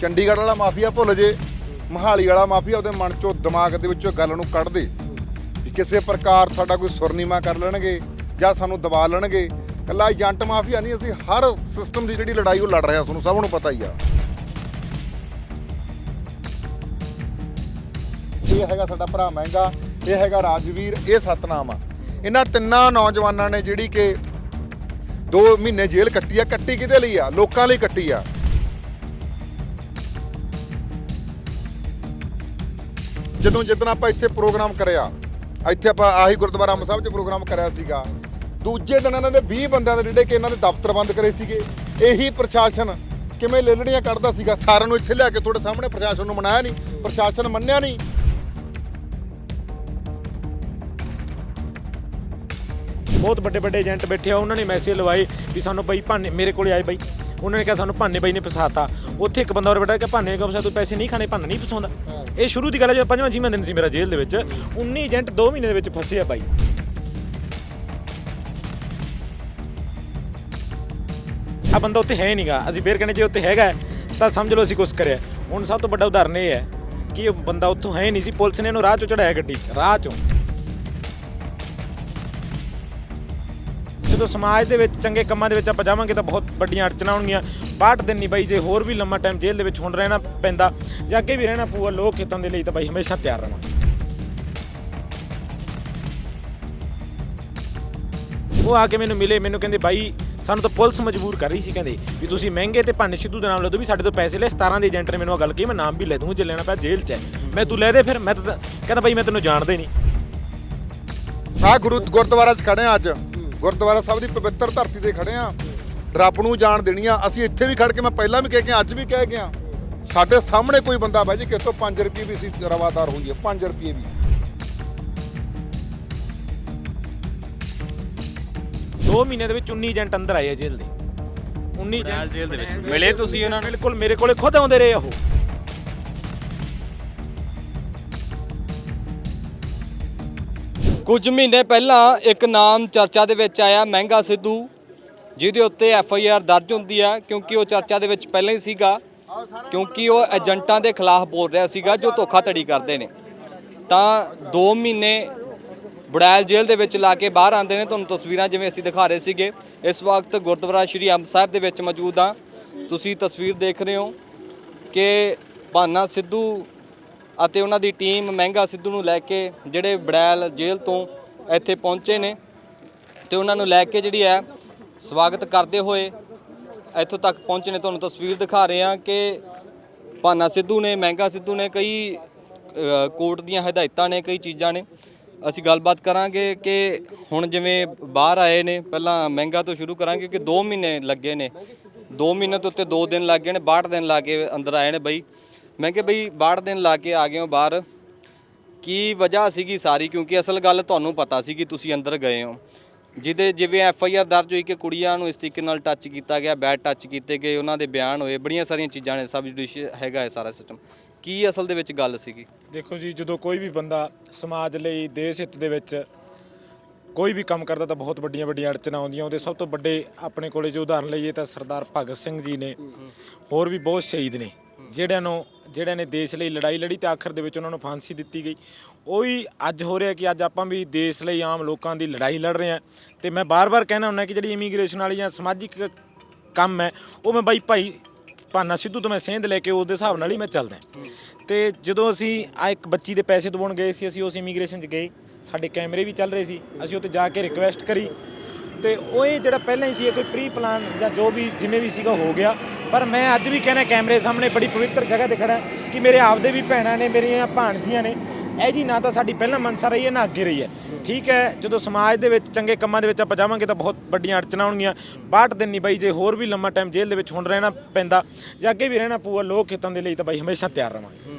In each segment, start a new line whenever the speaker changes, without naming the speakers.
ਚੰਡੀਗੜ੍ਹ ਵਾਲਾ ਮਾਫੀਆ ਭੁੱਲ ਜੇ, ਮਹਾਲੀ ਵਾਲਾ ਮਾਫੀਆ ਉਹਦੇ ਮਨ ਚੋਂ, ਦਿਮਾਗ ਦੇ ਵਿੱਚੋਂ ਗੱਲ ਨੂੰ ਕੱਢ ਦੇ ਵੀ ਕਿਸੇ ਪ੍ਰਕਾਰ ਸਾਡਾ ਕੋਈ ਸੁਰਨੀਮਾ ਕਰ ਲੈਣਗੇ ਜਾਂ ਸਾਨੂੰ ਦਬਾ ਲੈਣਗੇ। ਕੱਲਾ ਏਜੰਟ ਮਾਫੀਆ ਨਹੀਂ, ਅਸੀਂ ਹਰ ਸਿਸਟਮ ਦੀ ਜਿਹੜੀ ਲੜਾਈ ਉਹ ਲੜ ਰਹੇ ਹਾਂ, ਤੁਹਾਨੂੰ ਸਭ ਨੂੰ ਪਤਾ ਹੀ ਆ। ਇਹ ਹੈਗਾ ਸਾਡਾ ਭਰਾ ਮਹਿੰਗਾ, ਇਹ ਹੈਗਾ ਰਾਜਵੀਰ, ਇਹ ਸਤਨਾਮ ਆ। ਇਹਨਾਂ ਤਿੰਨਾਂ ਨੌਜਵਾਨਾਂ ਨੇ ਜਿਹੜੀ ਕਿ 2 ਮਹੀਨੇ ਜੇਲ੍ਹ ਕੱਟੀ ਆ, ਕੱਟੀ ਕਿਹਦੇ ਲਈ ਆ? ਲੋਕਾਂ ਲਈ ਕੱਟੀ ਆ। ਜਦੋਂ ਜਿੱਦਣ ਆਪਾਂ ਇੱਥੇ ਪ੍ਰੋਗਰਾਮ ਕਰਿਆ, ਇੱਥੇ ਆਪਾਂ ਆਹੀ ਗੁਰਦੁਆਰਾ ਅੰਬ ਸਾਹਿਬ 'ਚ ਪ੍ਰੋਗਰਾਮ ਕਰਿਆ ਸੀਗਾ, ਦੂਜੇ ਦਿਨ ਇਹਨਾਂ ਦੇ 20 ਬੰਦਿਆਂ ਦੇ ਜਿਹੜੇ ਕਿ ਇਹਨਾਂ ਦੇ ਦਫ਼ਤਰ ਬੰਦ ਕਰੇ ਸੀਗੇ, ਇਹੀ ਪ੍ਰਸ਼ਾਸਨ ਕਿਵੇਂ ਲੇਲੜੀਆਂ ਕੱਢਦਾ ਸੀਗਾ, ਸਾਰਿਆਂ ਨੂੰ ਇੱਥੇ ਲਿਆ ਕੇ ਤੁਹਾਡੇ ਸਾਹਮਣੇ ਪ੍ਰਸ਼ਾਸਨ ਨੂੰ ਮਨਾਇਆ ਨਹੀਂ, ਪ੍ਰਸ਼ਾਸਨ ਮੰਨਿਆ ਨਹੀਂ।
ਬਹੁਤ ਵੱਡੇ ਵੱਡੇ ਏਜੰਟ ਬੈਠੇ ਆ, ਉਹਨਾਂ ਨੇ ਮੈਸੇਜ ਲਵਾਏ ਵੀ ਸਾਨੂੰ ਬਈ ਭਾਨੇ, ਮੇਰੇ ਕੋਲੇ ਆਏ ਬਈ। ਉਹਨਾਂ ਨੇ ਕਿਹਾ ਸਾਨੂੰ ਭਾਨੇ ਬਾਈ ਨੇ ਫਸਾਤਾ। ਉੱਥੇ ਇੱਕ ਬੰਦਾ ਹੋਰ ਬੈਠਾ ਕਿ ਭਾਨੇ ਨੇ ਕਿਹਾ ਤੂੰ ਪੈਸੇ ਨਹੀਂ ਖਾਣੇ, ਭਾਨਾ ਨਹੀਂ ਫਸਾਉਂਦਾ। ਇਹ ਸ਼ੁਰੂ ਦੀ ਗੱਲ ਹੈ, ਜਦੋਂ ਪੰਜਵਾਂ ਛੇਵਾਂ ਦਿਨ ਸੀ ਮੇਰਾ ਜੇਲ੍ਹ ਦੇ ਵਿੱਚ 19 ਏਜੰਟ 2 ਮਹੀਨੇ ਦੇ ਵਿੱਚ ਫਸੇ ਆ ਬਾਈ। ਆ ਬੰਦਾ ਉੱਥੇ ਹੈ ਨਹੀਂਗਾ ਅਸੀਂ ਫੇਰ ਕਹਿੰਦੇ ਜੇ ਉੱਥੇ ਹੈਗਾ ਤਾਂ ਸਮਝ ਲਓ ਅਸੀਂ ਕੁਝ ਕਰਿਆ। ਹੁਣ ਸਭ ਤੋਂ ਵੱਡਾ ਉਦਾਹਰਨ ਇਹ ਹੈ ਕਿ ਇਹ ਬੰਦਾ ਉੱਥੋਂ ਹੈ ਨਹੀਂ ਸੀ, ਪੁਲਿਸ ਨੇ ਇਹਨੂੰ ਰਾਹ ਚੋਂ ਚੜਾਇਆ ਗੱਡੀ 'ਚ, ਰਾਹ ਚੋਂ। ਜਦੋਂ ਸਮਾਜ ਦੇ ਵਿੱਚ ਚੰਗੇ ਕੰਮਾਂ ਦੇ ਵਿੱਚ ਆਪਾਂ ਜਾਵਾਂਗੇ ਤਾਂ ਬਹੁਤ ਵੱਡੀਆਂ ਅੜਚਨਾਂ ਆਉਣਗੀਆਂ। 62 ਦਿਨ ਨਹੀਂ ਬਾਈ, ਜੇ ਹੋਰ ਵੀ ਲੰਮਾ ਟਾਈਮ ਜੇਲ੍ਹ ਦੇ ਵਿੱਚ ਹੁਣ ਰਹਿਣਾ ਪੈਂਦਾ ਜਾਂ ਅੱਗੇ ਵੀ ਰਹਿਣਾ ਪਊਗਾ, ਲੋਕ ਹਿੱਤਾਂ ਦੇ ਲਈ ਤਾਂ ਬਾਈ ਹਮੇਸ਼ਾ ਤਿਆਰ ਰਵਾਂਗੇ। ਉਹ ਆ ਕੇ ਮੈਨੂੰ ਮਿਲੇ, ਮੈਨੂੰ ਕਹਿੰਦੇ ਬਾਈ, ਸਾਨੂੰ ਤਾਂ ਪੁਲਿਸ ਮਜਬੂਰ ਕਰ ਰਹੀ ਸੀ ਕਹਿੰਦੇ, ਵੀ ਤੁਸੀਂ ਮਹਿੰਗੇ ਤੇ ਭੰਨ ਸਿੱਧੂ ਦਾ ਨਾਮ ਲੈ ਦਿਓ ਵੀ ਸਾਡੇ ਤੋਂ ਪੈਸੇ ਲੈ 17 ਦੇ ਏਜੰਟ ਨੇ ਮੈਨੂੰ ਆ ਗੱਲ ਕਹੀ, ਮੈਂ ਨਾਮ ਵੀ ਲੈ ਦੂੰ ਜੇ ਲੈਣਾ ਪਿਆ ਜੇਲ੍ਹ 'ਚ ਮੈਂ ਤੂੰ ਲੈ ਦੇ ਫਿਰ, ਮੈਂ ਤਾਂ ਕਹਿੰਦਾ ਬਾਈ ਮੈਂ ਤੈਨੂੰ ਜਾਣਦਾ ਹੀ ਨਹੀਂ।
ਆ ਗੁਰੂ ਗੁਰਦੁਆਰਾ 'ਚ ਖੜੇ ਆ ਅੱਜ। ਗੁਰਦੁਆਰਾ ਸਾਹਿਬ ਦੀ ਪਵਿੱਤਰ ਧਰਤੀ ਤੇ ਖੜੇ ਆ। ਰੱਬ ਨੂੰ ਜਾਣ ਦੇਣੀ ਆ ਅਸੀਂ ਇੱਥੇ ਵੀ ਖੜ ਕੇ ਮੈਂ ਪਹਿਲਾਂ ਵੀ ਕਹਿ ਗਿਆ ਅੱਜ ਵੀ ਕਹਿ ਗਿਆ ਸਾਡੇ ਸਾਹਮਣੇ ਕੋਈ ਬੰਦਾ ਬਾਈ ਜੀ ਕਿਸ ਤੋਂ 5 ਰੁਪਏ ਵੀ ਅਸੀਂ ਰਵਾਦਾਰ ਹੋਈਏ 5 ਰੁਪਏ ਵੀ।
2 ਮਹੀਨੇ ਦੇ ਵਿੱਚ 19 ਏਜੰਟ ਅੰਦਰ ਆਏ ਆ ਜੇਲ੍ਹ ਦੇ। 19 ਏਜੰਟ
ਜੇਲ੍ਹ ਦੇ ਵਿੱਚ। ਮਿਲੇ ਤੁਸੀਂ ਉਹਨਾਂ ਨੂੰ?
ਬਿਲਕੁਲ ਮੇਰੇ ਕੋਲੇ ਖੁਦ ਆਉਂਦੇ ਰਹੇ ਉਹ।
ਕੁਝ ਮਹੀਨੇ ਪਹਿਲਾਂ ਇੱਕ ਨਾਮ ਚਰਚਾ ਦੇ ਵਿੱਚ ਆਇਆ ਮਹਿੰਗਾ ਸਿੱਧੂ। ਜਿਹਦੇ ਉੱਤੇ ਐਫ ਆਈ ਆਰ ਦਰਜ ਹੁੰਦੀ ਹੈ ਕਿਉਂਕਿ ਉਹ ਚਰਚਾ ਦੇ ਵਿੱਚ ਪਹਿਲਾਂ ਹੀ ਸੀਗਾ, ਕਿਉਂਕਿ ਉਹ ਏਜੰਟਾਂ ਦੇ ਖਿਲਾਫ ਬੋਲ ਰਿਹਾ ਸੀਗਾ, ਜੋ ਧੋਖਾਧੜੀ ਕਰਦੇ ਨੇ। ਤਾਂ 2 ਮਹੀਨੇ ਬੜੈਲ ਜੇਲ੍ਹ ਦੇ ਵਿੱਚ ਲਾ ਕੇ ਬਾਹਰ ਆਉਂਦੇ ਨੇ, ਤੁਹਾਨੂੰ ਤਸਵੀਰਾਂ ਜਿਵੇਂ ਅਸੀਂ ਦਿਖਾ ਰਹੇ ਸੀਗੇ, ਇਸ ਵਕਤ ਗੁਰਦੁਆਰਾ ਸ਼੍ਰੀ ਅੰਬ ਸਾਹਿਬ ਦੇ ਵਿੱਚ ਮੌਜੂਦ ਆ। ਤੁਸੀਂ ਤਸਵੀਰ ਦੇਖ ਰਹੇ ਹੋ ਕਿ ਭਾਨਾ ਸਿੱਧੂ ਅਤੇ ਉਹਨਾਂ ਦੀ ਟੀਮ ਮਹਿੰਗਾ ਸਿੱਧੂ ਨੂੰ ਲੈ ਕੇ ਜਿਹੜੇ ਬੜੈਲ ਜੇਲ੍ਹ ਤੋਂ ਇੱਥੇ ਪਹੁੰਚੇ ਨੇ, ਤੇ ਉਹਨਾਂ ਨੂੰ ਲੈ ਕੇ ਜਿਹੜੀ ਹੈ ਸਵਾਗਤ ਕਰਦੇ ਹੋਏ ਇੱਥੋਂ ਤੱਕ ਪਹੁੰਚੇ ਨੇ ਤੁਹਾਨੂੰ ਤਸਵੀਰ ਦਿਖਾ ਰਹੇ ਹਾਂ ਕਿ ਭਾਨਾ ਸਿੱਧੂ ਨੇ, ਮਹਿੰਗਾ ਸਿੱਧੂ ਨੇ, ਕਈ ਕੋਰਟ ਦੀਆਂ ਹਦਾਇਤਾਂ ਨੇ, ਕਈ ਚੀਜ਼ਾਂ ਨੇ। ਅਸੀਂ ਗੱਲਬਾਤ ਕਰਾਂਗੇ ਕਿ ਹੁਣ ਜਿਵੇਂ ਬਾਹਰ ਆਏ ਨੇ, ਪਹਿਲਾਂ ਮਹਿੰਗਾ ਤੋਂ ਸ਼ੁਰੂ ਕਰਾਂਗੇ ਕਿ 2 ਮਹੀਨੇ ਲੱਗੇ ਨੇ। 2 ਮਹੀਨੇ ਤੋਂ ਉੱਤੇ 2 ਦਿਨ ਲੱਗ ਗਏ ਨੇ 62 ਦਿਨ ਲਾ ਕੇ ਅੰਦਰ ਆਏ ਨੇ ਬਈ। ਮੈਂ ਕਿਹਾ ਬਈ 62 ਦਿਨ ਲਾ ਕੇ ਆ ਗਏ ਹੋ ਬਾਹਰ। ਕੀ ਵਜ੍ਹਾ ਸੀਗੀ ਸਾਰੀ? ਕਿਉਂਕਿ ਅਸਲ ਗੱਲ ਤੁਹਾਨੂੰ ਪਤਾ ਸੀ ਕਿ ਤੁਸੀਂ ਅੰਦਰ ਗਏ ਹੋ। ਜਿਹਦੇ ਜਿਵੇਂ ਐਫ ਆਈ ਆਰ ਦਰਜ ਹੋਈ ਕਿ ਕੁੜੀਆਂ ਨੂੰ ਇਸ ਤਰੀਕੇ ਨਾਲ ਟੱਚ ਕੀਤਾ ਗਿਆ ਬੈਡ ਟੱਚ ਕੀਤੇ ਗਏ ਉਹਨਾਂ ਦੇ ਬਿਆਨ ਹੋਏ ਬੜੀਆਂ ਸਾਰੀਆਂ ਚੀਜ਼ਾਂ ਨੇ ਸਬ ਜੁਡੀਸ਼ੀਅਲ ਹੈਗਾ ਇਹ ਸਾਰਾ ਸਿਸਟਮ ਕੀ ਅਸਲ ਦੇ ਵਿੱਚ ਗੱਲ ਸੀਗੀ?
ਦੇਖੋ ਜੀ ਜਦੋਂ ਕੋਈ ਵੀ ਬੰਦਾ ਸਮਾਜ ਲਈ ਦੇਸ਼ ਹਿੱਤ ਦੇ ਵਿੱਚ ਕੋਈ ਵੀ ਕੰਮ ਕਰਦਾ ਤਾਂ ਬਹੁਤ ਵੱਡੀਆਂ ਵੱਡੀਆਂ ਅੜਚਨਾਂ ਆਉਂਦੀਆਂ। ਉਹਦੇ ਸਭ ਤੋਂ ਵੱਡੇ ਆਪਣੇ ਕੋਲੇ ਜੋ ਉਦਾਹਰਨ ਲਈਏ ਤਾਂ ਸਰਦਾਰ ਭਗਤ ਸਿੰਘ ਜੀ ਨੇ ਹੋਰ ਵੀ ਬਹੁਤ ਸ਼ਹੀਦ ਨੇ। ਜਿਹੜਿਆਂ ਨੂੰ ਜਿਹੜਿਆਂ ਨੇ ਦੇਸ਼ ਲਈ ਲੜਾਈ ਲੜੀ ਤੇ ਆਖਰ ਦੇ ਵਿੱਚ ਉਹਨਾਂ ਨੂੰ ਫਾਂਸੀ ਦਿੱਤੀ ਗਈ। ਉਹੀ ਅੱਜ ਹੋ ਰਿਹਾ ਕਿ ਅੱਜ ਆਪਾਂ ਵੀ ਦੇਸ਼ ਲਈ ਆਮ ਲੋਕਾਂ ਦੀ ਲੜਾਈ ਲੜ ਰਹੇ ਹਾਂ। ਤੇ ਮੈਂ ਬਾਰ-ਬਾਰ ਕਹਿਣਾ ਹੁੰਦਾ ਕਿ ਜਿਹੜੀ ਇਮੀਗ੍ਰੇਸ਼ਨ ਵਾਲੀ ਜਾਂ ਸਮਾਜਿਕ ਕੰਮ ਹੈ, ਉਹ ਮੈਂ ਬਾਈ ਭਾਈ ਭਾਨਾ ਸਿੱਧੂ ਤੋਂ ਮੈਂ ਸੇਂਧ ਲੈ ਕੇ ਉਹਦੇ ਹਿਸਾਬ ਨਾਲ ਹੀ ਮੈਂ ਚੱਲਦਾ ਤੇ ਜਦੋਂ ਅਸੀਂ ਆ ਇੱਕ ਬੱਚੀ ਦੇ ਪੈਸੇ ਦਵਾਉਣ ਗਏ ਸੀ, ਅਸੀਂ ਉਸ ਇਮੀਗ੍ਰੇਸ਼ਨ 'ਚ ਗਏ। ਸਾਡੇ ਕੈਮਰੇ ਵੀ ਚੱਲ ਰਹੇ ਸੀ। ਅਸੀਂ ਉੱਥੇ ਜਾ ਕੇ ਰਿਕੁਐਸਟ ਕਰੀ। ਤੇ ਉਹ ਇਹ ਜਿਹੜਾ ਪਹਿਲਾਂ ਹੀ ਸੀ, ਇਹ ਕੋਈ ਪ੍ਰੀ ਪਲਾਨ ਜਾਂ ਜੋ ਵੀ ਜਿਵੇਂ ਵੀ ਸੀਗਾ ਹੋ ਗਿਆ। ਪਰ ਮੈਂ ਅੱਜ ਵੀ ਕਹਿੰਦਾ ਕੈਮਰੇ ਸਾਹਮਣੇ ਬੜੀ ਪਵਿੱਤਰ ਜਗ੍ਹਾ ਤੇ ਖੜਾ ਕਿ ਮੇਰੇ ਆਪਦੇ ਵੀ ਭੈਣਾਂ ਨੇ, ਮੇਰੀਆਂ ਭਾਣਜੀਆਂ ਨੇ, ਇਹ ਜੀ ਨਾ ਤਾਂ ਸਾਡੀ ਪਹਿਲਾਂ ਮਨਸਾ ਰਹੀ ਹੈ, ਨਾ ਅੱਗੇ ਰਹੀ ਹੈ। ਠੀਕ ਹੈ, ਜਦੋਂ ਸਮਾਜ ਦੇ ਵਿੱਚ ਚੰਗੇ ਕੰਮਾਂ ਦੇ ਵਿੱਚ ਆਪਾਂ ਜਾਵਾਂਗੇ ਤਾਂ ਬਹੁਤ ਵੱਡੀਆਂ ਅੜਚਨਾਂ ਆਉਣਗੀਆਂ। 62 ਦਿਨ ਨਹੀਂ ਬਾਈ, ਜੇ ਹੋਰ ਵੀ ਲੰਮਾ ਟਾਈਮ ਜੇਲ੍ਹ ਦੇ ਵਿੱਚ ਹੁਣ ਰਹਿਣਾ ਪੈਂਦਾ ਜਾਂ ਅੱਗੇ ਵੀ ਰਹਿਣਾ ਪਊਗਾ, ਲੋਕ ਹਿੱਤਾਂ ਦੇ ਲਈ ਤਾਂ ਬਾਈ ਹਮੇਸ਼ਾ ਤਿਆਰ ਰਵਾਂਗੇ।